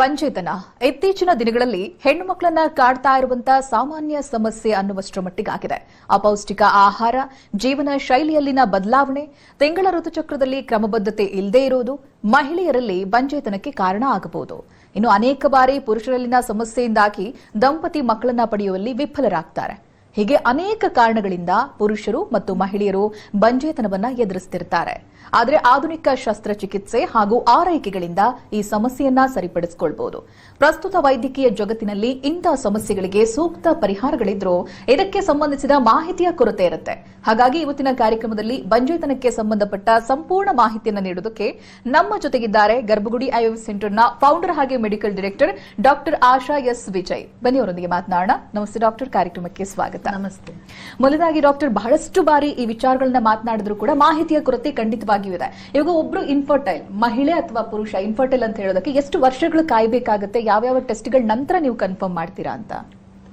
ಬಂಜೇತನ. ಇತ್ತೀಚಿನ ದಿನಗಳಲ್ಲಿ ಹೆಣ್ಣು ಮಕ್ಕಳನ್ನ ಕಾಡ್ತಾ ಇರುವಂತಹ ಸಾಮಾನ್ಯ ಸಮಸ್ಯೆ ಅನ್ನುವಷ್ಟರ ಮಟ್ಟಿಗಾಗಿದೆ. ಅಪೌಷ್ಟಿಕ ಆಹಾರ, ಜೀವನ ಶೈಲಿಯಲ್ಲಿನ ಬದಲಾವಣೆ, ತಿಂಗಳ ಋತುಚಕ್ರದಲ್ಲಿ ಕ್ರಮಬದ್ಧತೆ ಇಲ್ಲದೇ ಇರುವುದು ಮಹಿಳೆಯರಲ್ಲಿ ಬಂಜೇತನಕ್ಕೆ ಕಾರಣ ಆಗಬಹುದು. ಇನ್ನು ಅನೇಕ ಬಾರಿ ಪುರುಷರಲ್ಲಿನ ಸಮಸ್ಯೆಯಿಂದಾಗಿ ದಂಪತಿ ಮಕ್ಕಳನ್ನ ಪಡೆಯುವಲ್ಲಿ ವಿಫಲರಾಗ್ತಾರೆ. ಹೀಗೆ ಅನೇಕ ಕಾರಣಗಳಿಂದ ಪುರುಷರು ಮತ್ತು ಮಹಿಳೆಯರು ಬಂಜೇತನವನ್ನ ಎದುರಿಸ್ತಿರ್ತಾರೆ. ಆದರೆ ಆಧುನಿಕ ಶಸ್ತ್ರಚಿಕಿತ್ಸೆ ಹಾಗೂ ಆರೈಕೆಗಳಿಂದ ಈ ಸಮಸ್ಯೆಯನ್ನ ಸರಿಪಡಿಸಿಕೊಳ್ಳಬಹುದು ಪ್ರಸ್ತುತ ವೈದ್ಯಕೀಯ ಜಗತ್ತಿನಲ್ಲಿ ಇಂತಹ ಸಮಸ್ಯೆಗಳಿಗೆ ಸೂಕ್ತ ಪರಿಹಾರಗಳಿದ್ರೂ ಇದಕ್ಕೆ ಸಂಬಂಧಿಸಿದ ಮಾಹಿತಿಯ ಕೊರತೆ ಇರುತ್ತೆ. ಹಾಗಾಗಿ ಇವತ್ತಿನ ಕಾರ್ಯಕ್ರಮದಲ್ಲಿ ಬಂಜೇತನಕ್ಕೆ ಸಂಬಂಧಪಟ್ಟ ಸಂಪೂರ್ಣ ಮಾಹಿತಿಯನ್ನು ನೀಡುವುದಕ್ಕೆ ನಮ್ಮ ಜೊತೆಗಿದ್ದಾರೆ ಗರ್ಭಗುಡಿ ಐಎಫ್ ಸೆಂಟರ್ನ ಫೌಂಡರ್ ಹಾಗೆ medical director doctor Asha S Vijay. ಬನ್ನಿ ಅವರೊಂದಿಗೆ ಮಾತನಾಡೋಣ. ನಮಸ್ತೆ ಡಾಕ್ಟರ್. ಕಾರ್ಯಕ್ರಮಕ್ಕೆ ಸ್ವಾಗತ. ನಮಸ್ತೆ. ಮೊದಲಾಗಿ ಡಾಕ್ಟರ್ ಬಹಳಷ್ಟು ಬಾರಿ ಈ ವಿಚಾರಗಳನ್ನ ಮಾತನಾಡಿದ್ರು ಕೂಡ ಮಾಹಿತಿಯ ಕೊರತೆ ಖಂಡಿತವಾಗಿಯೂ ಇದೆ ಇವಾಗ ಒಬ್ರು ಇನ್ಫರ್ಟೈಲ್ ಮಹಿಳೆ ಅಥವಾ ಪುರುಷ ಇನ್ಫರ್ಟೈಲ್ ಅಂತ ಹೇಳೋದಕ್ಕೆ ಎಷ್ಟು ವರ್ಷಗಳು ಕಾಯ್ಬೇಕಾಗುತ್ತೆ? ಯಾವ್ಯಾವ ಟೆಸ್ಟ್ಗಳ ನಂತರ ನೀವು ಕನ್ಫರ್ಮ್ ಮಾಡ್ತೀರಾ ಅಂತ?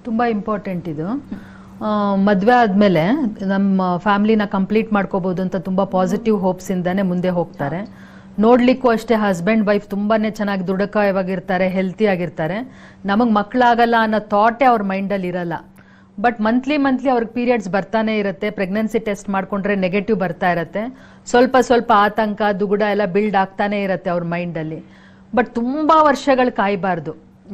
ತುಂಬಾ ಇಂಪಾರ್ಟೆಂಟ್ ಇದು. ಮದುವೆ ಮದ್ವೆ ಆದ್ಮೇಲೆ ನಮ್ಮ ಫ್ಯಾಮಿಲಿನ ಕಂಪ್ಲೀಟ್ ಮಾಡ್ಕೋಬಹುದು ಅಂತ ತುಂಬಾ ಪಾಸಿಟಿವ್ ಹೋಪ್ಸ್ ಇಂದಾನೆ ಮುಂದೆ ಹೋಗ್ತಾರೆ. ನೋಡ್ಲಿಕ್ಕೂ ಅಷ್ಟೇ ಹಸ್ಬೆಂಡ್ ವೈಫ್ ತುಂಬಾನೇ ಚೆನ್ನಾಗಿ ದೃಢಕಾಯವಾಗಿರ್ತಾರೆ ಹೆಲ್ತಿ ಆಗಿರ್ತಾರೆ. ನಮಗ್ ಮಕ್ಕಳಾಗಲ್ಲ ಅನ್ನೋ ಥಾಟೇ ಅವ್ರ ಮೈಂಡಲ್ಲಿ ಇರಲ್ಲ. ಬಟ್ ಮಂತ್ಲಿ ಮಂತ್ಲಿ ಅವ್ರಿಗೆ ಪೀರಿಯಡ್ಸ್ ಬರ್ತಾನೆ ಇರುತ್ತೆ. ಪ್ರೆಗ್ನೆನ್ಸಿ ಟೆಸ್ಟ್ ಮಾಡ್ಕೊಂಡ್ರೆ ನೆಗೆಟಿವ್ ಬರ್ತಾ ಇರುತ್ತೆ. ಸ್ವಲ್ಪ ಸ್ವಲ್ಪ ಆತಂಕ, ದುಗುಡ ಎಲ್ಲ ಬಿಲ್ಡ್ ಆಗ್ತಾನೆ ಇರುತ್ತೆ ಅವ್ರ ಮೈಂಡಲ್ಲಿ ಬಟ್ ತುಂಬಾ ವರ್ಷಗಳು ಕಾಯಬಾರ್ದು.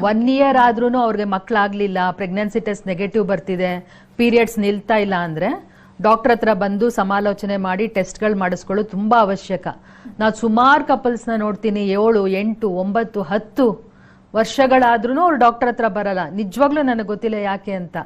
ಒನ್ ಇಯರ್ ಆದ್ರೂ ಅವ್ರಿಗೆ ಮಕ್ಕಳಾಗ್ಲಿಲ್ಲ ಪ್ರೆಗ್ನೆನ್ಸಿ ಟೆಸ್ಟ್ ನೆಗೆಟಿವ್ ಬರ್ತಿದೆ ಪೀರಿಯಡ್ಸ್ ನಿಲ್ತಾ ಇಲ್ಲ ಅಂದ್ರೆ ಡಾಕ್ಟರ್ ಹತ್ರ ಬಂದು ಸಮಾಲೋಚನೆ ಮಾಡಿ ಟೆಸ್ಟ್ಗಳು ಮಾಡಿಸ್ಕೊಳ್ಳೋದು ತುಂಬಾ ಅವಶ್ಯಕ. ನಾವು ಸುಮಾರು ಕಪಲ್ಸ್ನ ನೋಡ್ತೀನಿ ಏಳು, ಎಂಟು, ಒಂಬತ್ತು, ಹತ್ತು ವರ್ಷಗಳಾದ್ರೂ ಅವ್ರು ಡಾಕ್ಟರ್ ಹತ್ರ ಬರಲ್ಲ. ನಿಜವಾಗ್ಲೂ ನನಗೆ ಗೊತ್ತಿಲ್ಲ ಯಾಕೆ ಅಂತ.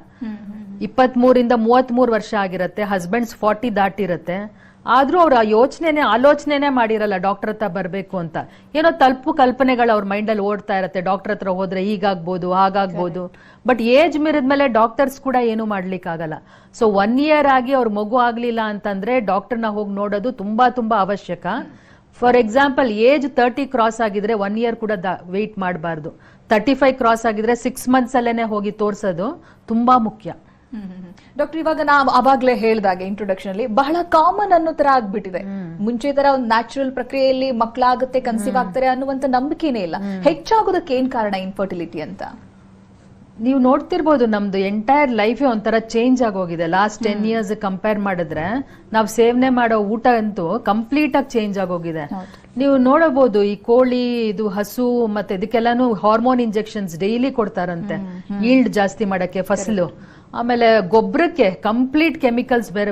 ಇಪ್ಪತ್ಮೂರಿಂದ ಮೂವತ್ಮೂರು ವರ್ಷ ಆಗಿರತ್ತೆ. ಹಸ್ಬೆಂಡ್ಸ್ ಫಾರ್ಟಿ ದಾಟಿರತ್ತೆ. ಆದ್ರೂ ಅವ್ರ ಆ ಯೋಚನೆನೆ ಆಲೋಚನೆನೆ ಮಾಡಿರಲ್ಲ ಡಾಕ್ಟರ್ ಹತ್ರ ಬರಬೇಕು ಅಂತ. ಏನೋ ತಲುಪು ಕಲ್ಪನೆಗಳು ಅವ್ರ ಮೈಂಡಲ್ಲಿ ಓಡ್ತಾ ಇರತ್ತೆ. ಡಾಕ್ಟರ್ ಹತ್ರ ಹೋದ್ರೆ ಹೀಗಾಗ್ಬೋದು ಹಾಗಾಗ್ಬೋದು. ಬಟ್ ಏಜ್ ಮೀರಿದ್ಮೇಲೆ ಡಾಕ್ಟರ್ಸ್ ಕೂಡ ಏನು ಮಾಡ್ಲಿಕ್ಕಾಗಲ್ಲ. ಸೊ ಒನ್ ಇಯರ್ ಆಗಿ ಅವ್ರ ಮಗು ಆಗ್ಲಿಲ್ಲ ಅಂತಂದ್ರೆ ಡಾಕ್ಟರ್ನ ಹೋಗಿ ನೋಡೋದು ತುಂಬಾ ತುಂಬಾ ಅವಶ್ಯಕ. For example age thirty cross ಆಗಿದ್ರೆ ಒನ್ ಇಯರ್ ಕೂಡ ವೆಯ್ಟ್ ಮಾಡಬಾರ್ದು. ತರ್ಟಿ ಫೈವ್ ಕ್ರಾಸ್ ಆಗಿದ್ರೆ ಸಿಕ್ಸ್ ಮಂತ್ಸ್ ಅಲ್ಲೇನೆ ಹೋಗಿ ತೋರಿಸೋದು ತುಂಬಾ ಮುಖ್ಯ. ಡಾಕ್ಟರ್ ಇವಾಗ ನಾವು ಅವಾಗ್ಲೇ ಹೇಳ್ದಾಗೆ ಇಂಟ್ರೊಡಕ್ಷನ್ ಅಲ್ಲಿ ಬಹಳ ಕಾಮನ್ ಅನ್ನೋ ತರ ಆಗ್ಬಿಟ್ಟಿದೆ. ಮುಂಚೆ ತರ ಒಂದು ನ್ಯಾಚುರಲ್ ಪ್ರಕ್ರಿಯೆಯಲ್ಲಿ ಮಕ್ಕಳಾಗುತ್ತೆ ಕನ್ಸೀವ್ ಆಗ್ತಾರೆ ಅನ್ನುವಂತ ನಂಬಿಕೆನೇ ಇಲ್ಲ. ಹೆಚ್ಚಾಗೋದಕ್ಕೆ ಏನ್ ಕಾರಣ ಇನ್ಫರ್ಟಿಲಿಟಿ ಅಂತ? ನೀವು ನೋಡ್ತಿರ್ಬೋದು ನಮ್ದು ಎಂಟೈರ್ ಲೈಫೇ ಒಂಥರ ಚೇಂಜ್ ಆಗೋಗಿದೆ. ಲಾಸ್ಟ್ ಟೆನ್ ಇಯರ್ಸ್ ಕಂಪೇರ್ ಮಾಡಿದ್ರೆ ನಾವು ಸೇವನೆ ಮಾಡೋ ಊಟ ಅಂತೂ ಕಂಪ್ಲೀಟ್ ಆಗಿ ಚೇಂಜ್ ಆಗೋಗಿದೆ. ನೀವು ನೋಡಬಹುದು ಈ ಕೋಳಿ ಇದು ಹಸು ಮತ್ತೆ ಇದಕ್ಕೆಲ್ಲಾನು ಹಾರ್ಮೋನ್ ಇಂಜೆಕ್ಷನ್ಸ್ ಡೈಲಿ ಕೊಡ್ತಾರಂತೆ. ಈಲ್ಡ್ ಜಾಸ್ತಿ ಮಾಡಕ್ಕೆ ಫಸಲು. ಆಮೇಲೆ ಗೊಬ್ಬರಕ್ಕೆ ಕಂಪ್ಲೀಟ್ ಕೆಮಿಕಲ್ಸ್ ಬೇರೆ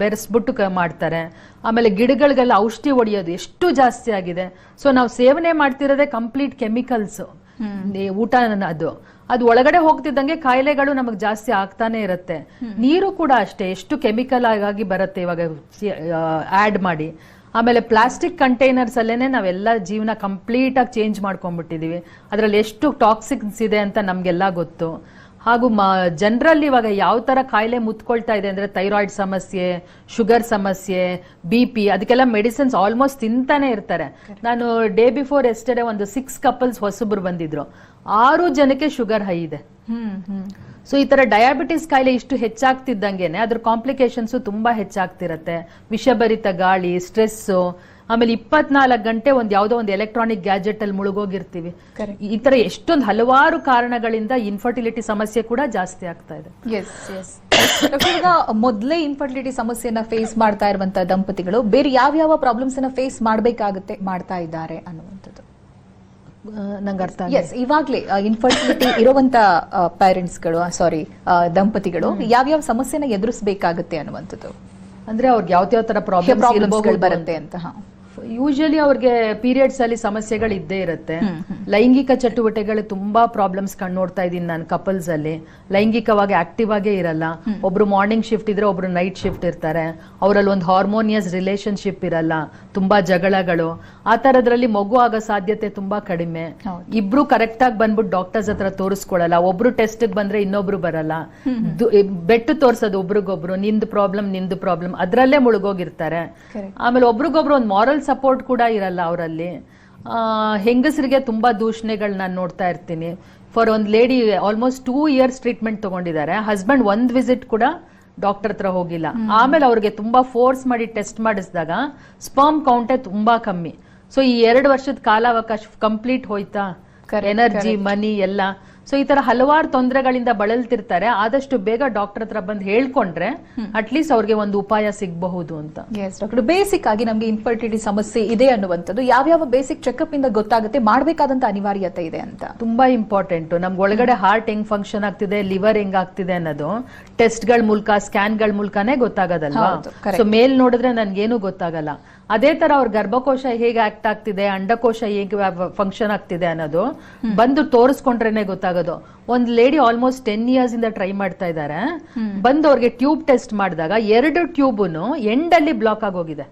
ಬೆರೆಸ್ಬಿಟ್ಟು ಮಾಡ್ತಾರೆ. ಆಮೇಲೆ ಗಿಡಗಳಿಗೆಲ್ಲ ಔಷಧಿ ಹೊಡೆಯೋದು ಎಷ್ಟು ಜಾಸ್ತಿ ಆಗಿದೆ. ಸೊ ನಾವು ಸೇವನೆ ಮಾಡ್ತಿರೋದೇ ಕಂಪ್ಲೀಟ್ ಕೆಮಿಕಲ್ಸ್ ಊಟ ಅದು. ಅದು ಒಳಗಡೆ ಹೋಗ್ತಿದ್ದಂಗೆ ಕಾಯಿಲೆಗಳು ನಮಗೆ ಜಾಸ್ತಿ ಆಗ್ತಾನೆ ಇರುತ್ತೆ. ನೀರು ಕೂಡ ಅಷ್ಟೇ ಎಷ್ಟು ಕೆಮಿಕಲ್ ಆಗಿ ಬರುತ್ತೆ ಇವಾಗ ಆಡ್ ಮಾಡಿ. ಆಮೇಲೆ ಪ್ಲಾಸ್ಟಿಕ್ ಕಂಟೈನರ್ಸ್ ಅಲ್ಲೇನೆ ನಾವೆಲ್ಲ ಜೀವನ ಕಂಪ್ಲೀಟ್ ಆಗಿ ಚೇಂಜ್ ಮಾಡ್ಕೊಂಡ್ಬಿಟ್ಟಿದೀವಿ. ಅದ್ರಲ್ಲಿ ಎಷ್ಟು ಟಾಕ್ಸಿಕ್ಸ್ ಇದೆ ಅಂತ ನಮಗೆಲ್ಲ ಗೊತ್ತು. ಹಾಗೂ ಜನರಲ್ಲಿ ಇವಾಗ ಯಾವ ತರ ಕಾಯಿಲೆ ಮುತ್ಕೊಳ್ತಾ ಇದೆ ಅಂದ್ರೆ ಥೈರಾಯ್ಡ್ ಸಮಸ್ಯೆ ಶುಗರ್ ಸಮಸ್ಯೆ ಬಿ ಪಿ ಅದಕ್ಕೆಲ್ಲ ಮೆಡಿಸಿನ್ಸ್ ಆಲ್ಮೋಸ್ಟ್ ತಿಂತಾನೆ ಇರ್ತಾರೆ. ನಾನು ಡೇ ಬಿಫೋರ್ ಎಸ್ಟರ್ಡೇ ಒಂದು ಸಿಕ್ಸ್ ಕಪಲ್ಸ್ ಹೊಸಬ್ರು ಬಂದಿದ್ರು. ಆರು ಜನಕ್ಕೆ ಶುಗರ್ ಹೈ ಇದೆ. ಹ್ಮ್ ಹ್ಮ್. ಸೊ ಈ ತರ ಡಯಾಬಿಟಿಸ್ ಕಾಯಿಲೆ ಇಷ್ಟು ಹೆಚ್ಚಾಗ್ತಿದ್ದಂಗೆನೆ ಅದ್ರ ಕಾಂಪ್ಲಿಕೇಶನ್ಸ್ ತುಂಬಾ ಹೆಚ್ಚಾಗ್ತಿರತ್ತೆ. ವಿಷಭರಿತ ಗಾಳಿ ಸ್ಟ್ರೆಸ್ ಆಮೇಲೆ ಇಪ್ಪತ್ನಾಲ್ಕು ಗಂಟೆ ಒಂದ್ ಯಾವ್ದೋ ಒಂದು ಎಲೆಕ್ಟ್ರಾನಿಕ್ ಗ್ಯಾಜೆಟ್ ಅಲ್ಲಿ ಮುಳುಗೋಗಿರ್ತೀವಿ. ಈ ತರ ಎಷ್ಟೊಂದು ಹಲವಾರು ಕಾರಣಗಳಿಂದ ಇನ್ಫರ್ಟಿಲಿಟಿ ಸಮಸ್ಯೆ ಕೂಡ ಜಾಸ್ತಿ ಆಗ್ತಾ ಇದೆ. ಎಸ್ ಎಸ್ ಈಗ ಮೊದಲೇ ಇನ್ಫರ್ಟಿಲಿಟಿ ಸಮಸ್ಯೆಯನ್ನ ಫೇಸ್ ಮಾಡ್ತಾ ಇರುವಂತಹ ದಂಪತಿಗಳು ಬೇರೆ ಯಾವ ಯಾವ ಪ್ರಾಬ್ಲಮ್ಸ್ ಫೇಸ್ ಮಾಡಬೇಕಾಗುತ್ತೆ ಮಾಡ್ತಾ ಇದ್ದಾರೆ ಅನ್ನುವಂಥದ್ದು. ನಂಗೆ ಅರ್ಥ. ಎಸ್ ಇವಾಗ್ಲೇ ಇನ್ಫರ್ಟಿಲಿಟಿ ಇರುವಂತ ಪೇರೆಂಟ್ಸ್ಗಳು ಸಾರಿ ದಂಪತಿಗಳು ಯಾವ್ಯಾವ ಸಮಸ್ಯೆನ ಎದುರಿಸಬೇಕಾಗುತ್ತೆ ಅನ್ನುವಂಥದ್ದು ಅಂದ್ರೆ ಅವ್ರಿಗೆ ಯಾವ ಯಾವ ತರ ಪ್ರಾಬ್ಲಮ್ಸ್ ಪ್ರಾಬ್ಲಮ್ಸ್ಗಳು ಬರುತ್ತೆ ಅಂತ. ಯೂಶಲಿ ಅವ್ರಿಗೆ ಪೀರಿಯಡ್ಸ್ ಅಲ್ಲಿ ಸಮಸ್ಯೆಗಳು ಇದ್ದೇ ಇರುತ್ತೆ. ಲೈಂಗಿಕ ಚಟುವಟಿಕೆಗಳು ತುಂಬಾ ಪ್ರಾಬ್ಲಮ್ಸ್ ಕಂಡು ನೋಡ್ತಾ ಇದೀನಿ ನಾನು ಕಪಲ್ಸ್ ಅಲ್ಲಿ. ಲೈಂಗಿಕವಾಗಿ ಆಕ್ಟಿವ್ ಆಗೇ ಇರಲ್ಲ. ಒಬ್ರು ಮಾರ್ನಿಂಗ್ ಶಿಫ್ಟ್ ಇದ್ರೆ ಒಬ್ರು ನೈಟ್ ಶಿಫ್ಟ್ ಇರ್ತಾರೆ. ಅವರಲ್ಲಿ ಒಂದು ಹಾರ್ಮೋನಿಯಸ್ ರಿಲೇಶನ್ಶಿಪ್ ಇರಲ್ಲ. ತುಂಬಾ ಜಗಳಗಳು. ಆ ತರದ್ರಲ್ಲಿ ಮಗು ಆಗೋ ಸಾಧ್ಯತೆ ತುಂಬಾ ಕಡಿಮೆ. ಇಬ್ರು ಕರೆಕ್ಟ್ ಆಗಿ ಬಂದ್ಬಿಟ್ಟು ಡಾಕ್ಟರ್ಸ್ ಹತ್ರ ತೋರಿಸ್ಕೊಳ್ಳಲ್ಲ ಒಬ್ರು ಟೆಸ್ಟ್ ಬಂದ್ರೆ ಇನ್ನೊಬ್ರು ಬರಲ್ಲ. ಬೆಟ್ಟು ತೋರ್ಸೋದು ಒಬ್ರಿಗೊಬ್ರು. ನಿಂದು ಪ್ರಾಬ್ಲಮ್ ನಿಂದು ಪ್ರಾಬ್ಲಮ್ ಅದ್ರಲ್ಲೇ ಮುಳುಗೋಗಿರ್ತಾರೆ. ಆಮೇಲೆ ಒಬ್ರಿಗೊಬ್ರು ಒಂದು ಮಾರಲ್ ಸಪೋರ್ಟ್ ಕೂಡ ಇರಲ್ಲ ಅವರಲ್ಲಿ. ಹೆಂಗಸರಿಗೆ ತುಂಬಾ ದೂಷಣೆಗಳು ನಾನು ನೋಡ್ತಾ ಇರ್ತೀನಿ. ಫಾರ್ ಒಂದು lady almost two years treatment ತಗೊಂಡಿದ್ದಾರೆ. ಹಸ್ಬೆಂಡ್ ಒಂದ್ ವಿಸಿಟ್ ಕೂಡ ಡಾಕ್ಟರ್ ಹತ್ರ ಹೋಗಿಲ್ಲ. ಆಮೇಲೆ ಅವ್ರಿಗೆ ತುಂಬಾ ಫೋರ್ಸ್ ಮಾಡಿ ಟೆಸ್ಟ್ ಮಾಡಿಸಿದಾಗ ಸ್ಪರ್ಮ್ ಕೌಂಟೇ ತುಂಬಾ ಕಮ್ಮಿ. ಸೊ ಈ ಎರಡು ವರ್ಷದ ಕಾಲಾವಕಾಶ ಕಂಪ್ಲೀಟ್ ಹೋಯ್ತಾ? ಎನರ್ಜಿ ಮನಿ ಎಲ್ಲ. ಸೊ ಈ ತರ ಹಲವಾರು ತೊಂದರೆಗಳಿಂದ ಬಳಲ್ತಿರ್ತಾರೆ. ಆದಷ್ಟು ಬೇಗ ಡಾಕ್ಟರ್ ಹತ್ರ ಬಂದು ಹೇಳ್ಕೊಂಡ್ರೆ ಅಟ್ಲೀಸ್ಟ್ ಅವ್ರಿಗೆ ಒಂದು ಉಪಾಯ ಸಿಗಬಹುದು ಅಂತ. ಎಸ್ ಡಾಕ್ಟರ್ ಬೇಸಿಕ್ ಆಗಿ ನಮಗೆ ಇನ್ಫರ್ಟಿಲಿಟಿ ಸಮಸ್ಯೆ ಇದೆ ಅನ್ನುವಂಥದ್ದು ಯಾವ್ಯಾವ ಬೇಸಿಕ್ ಚೆಕಪ್ ಇಂದ ಗೊತ್ತಾಗುತ್ತೆ ಮಾಡಬೇಕಾದಂತ ಅನಿವಾರ್ಯತೆ ಇದೆ ಅಂತ. ತುಂಬಾ ಇಂಪಾರ್ಟೆಂಟ್ ನಮ್ಗೆ ಒಳಗಡೆ ಹಾರ್ಟ್ ಹೆಂಗ್ ಫಂಕ್ಷನ್ ಆಗ್ತಿದೆ ಲಿವರ್ ಹೆಂಗ್ ಆಗ್ತಿದೆ ಅನ್ನೋದು ಟೆಸ್ಟ್ಗಳ ಮೂಲಕ ಸ್ಕ್ಯಾನ್ಗಳ ಮೂಲಕನೇ ಗೊತ್ತಾಗೋದಲ್ವಾ? ಸೊ ಮೇಲ್ ನೋಡಿದ್ರೆ ನನ್ಗೇನು ಗೊತ್ತಾಗಲ್ಲ. ಅದೇ ತರ ಅವ್ರ ಗರ್ಭಕೋಶ ಹೇಗೆ ಆಕ್ಟ್ ಆಗ್ತಿದೆ ಅಂಡಕೋಶ ಹೇಗೆ ಫಂಕ್ಷನ್ ಆಗ್ತಿದೆ ಅನ್ನೋದು ಬಂದು ತೋರಿಸ್ಕೊಂಡ್ರೇನೆ ಗೊತ್ತಾಗೋದು. ಒಂದ್ ಲೇಡಿ ಆಲ್ಮೋಸ್ಟ್ ಟೆನ್ ಇಯರ್ಸ್ ಇಂದ ಟ್ರೈ ಮಾಡ್ತಾ ಇದ್ದಾರೆ ಬಂದು ಅವ್ರಿಗೆ ಟ್ಯೂಬ್ ಟೆಸ್ಟ್ ಮಾಡಿದಾಗ ಎರಡು ಟ್ಯೂಬ್ನು ಎಂಡ್ ಅಲ್ಲಿ ಬ್ಲಾಕ್ ಆಗೋಗಿದೆ.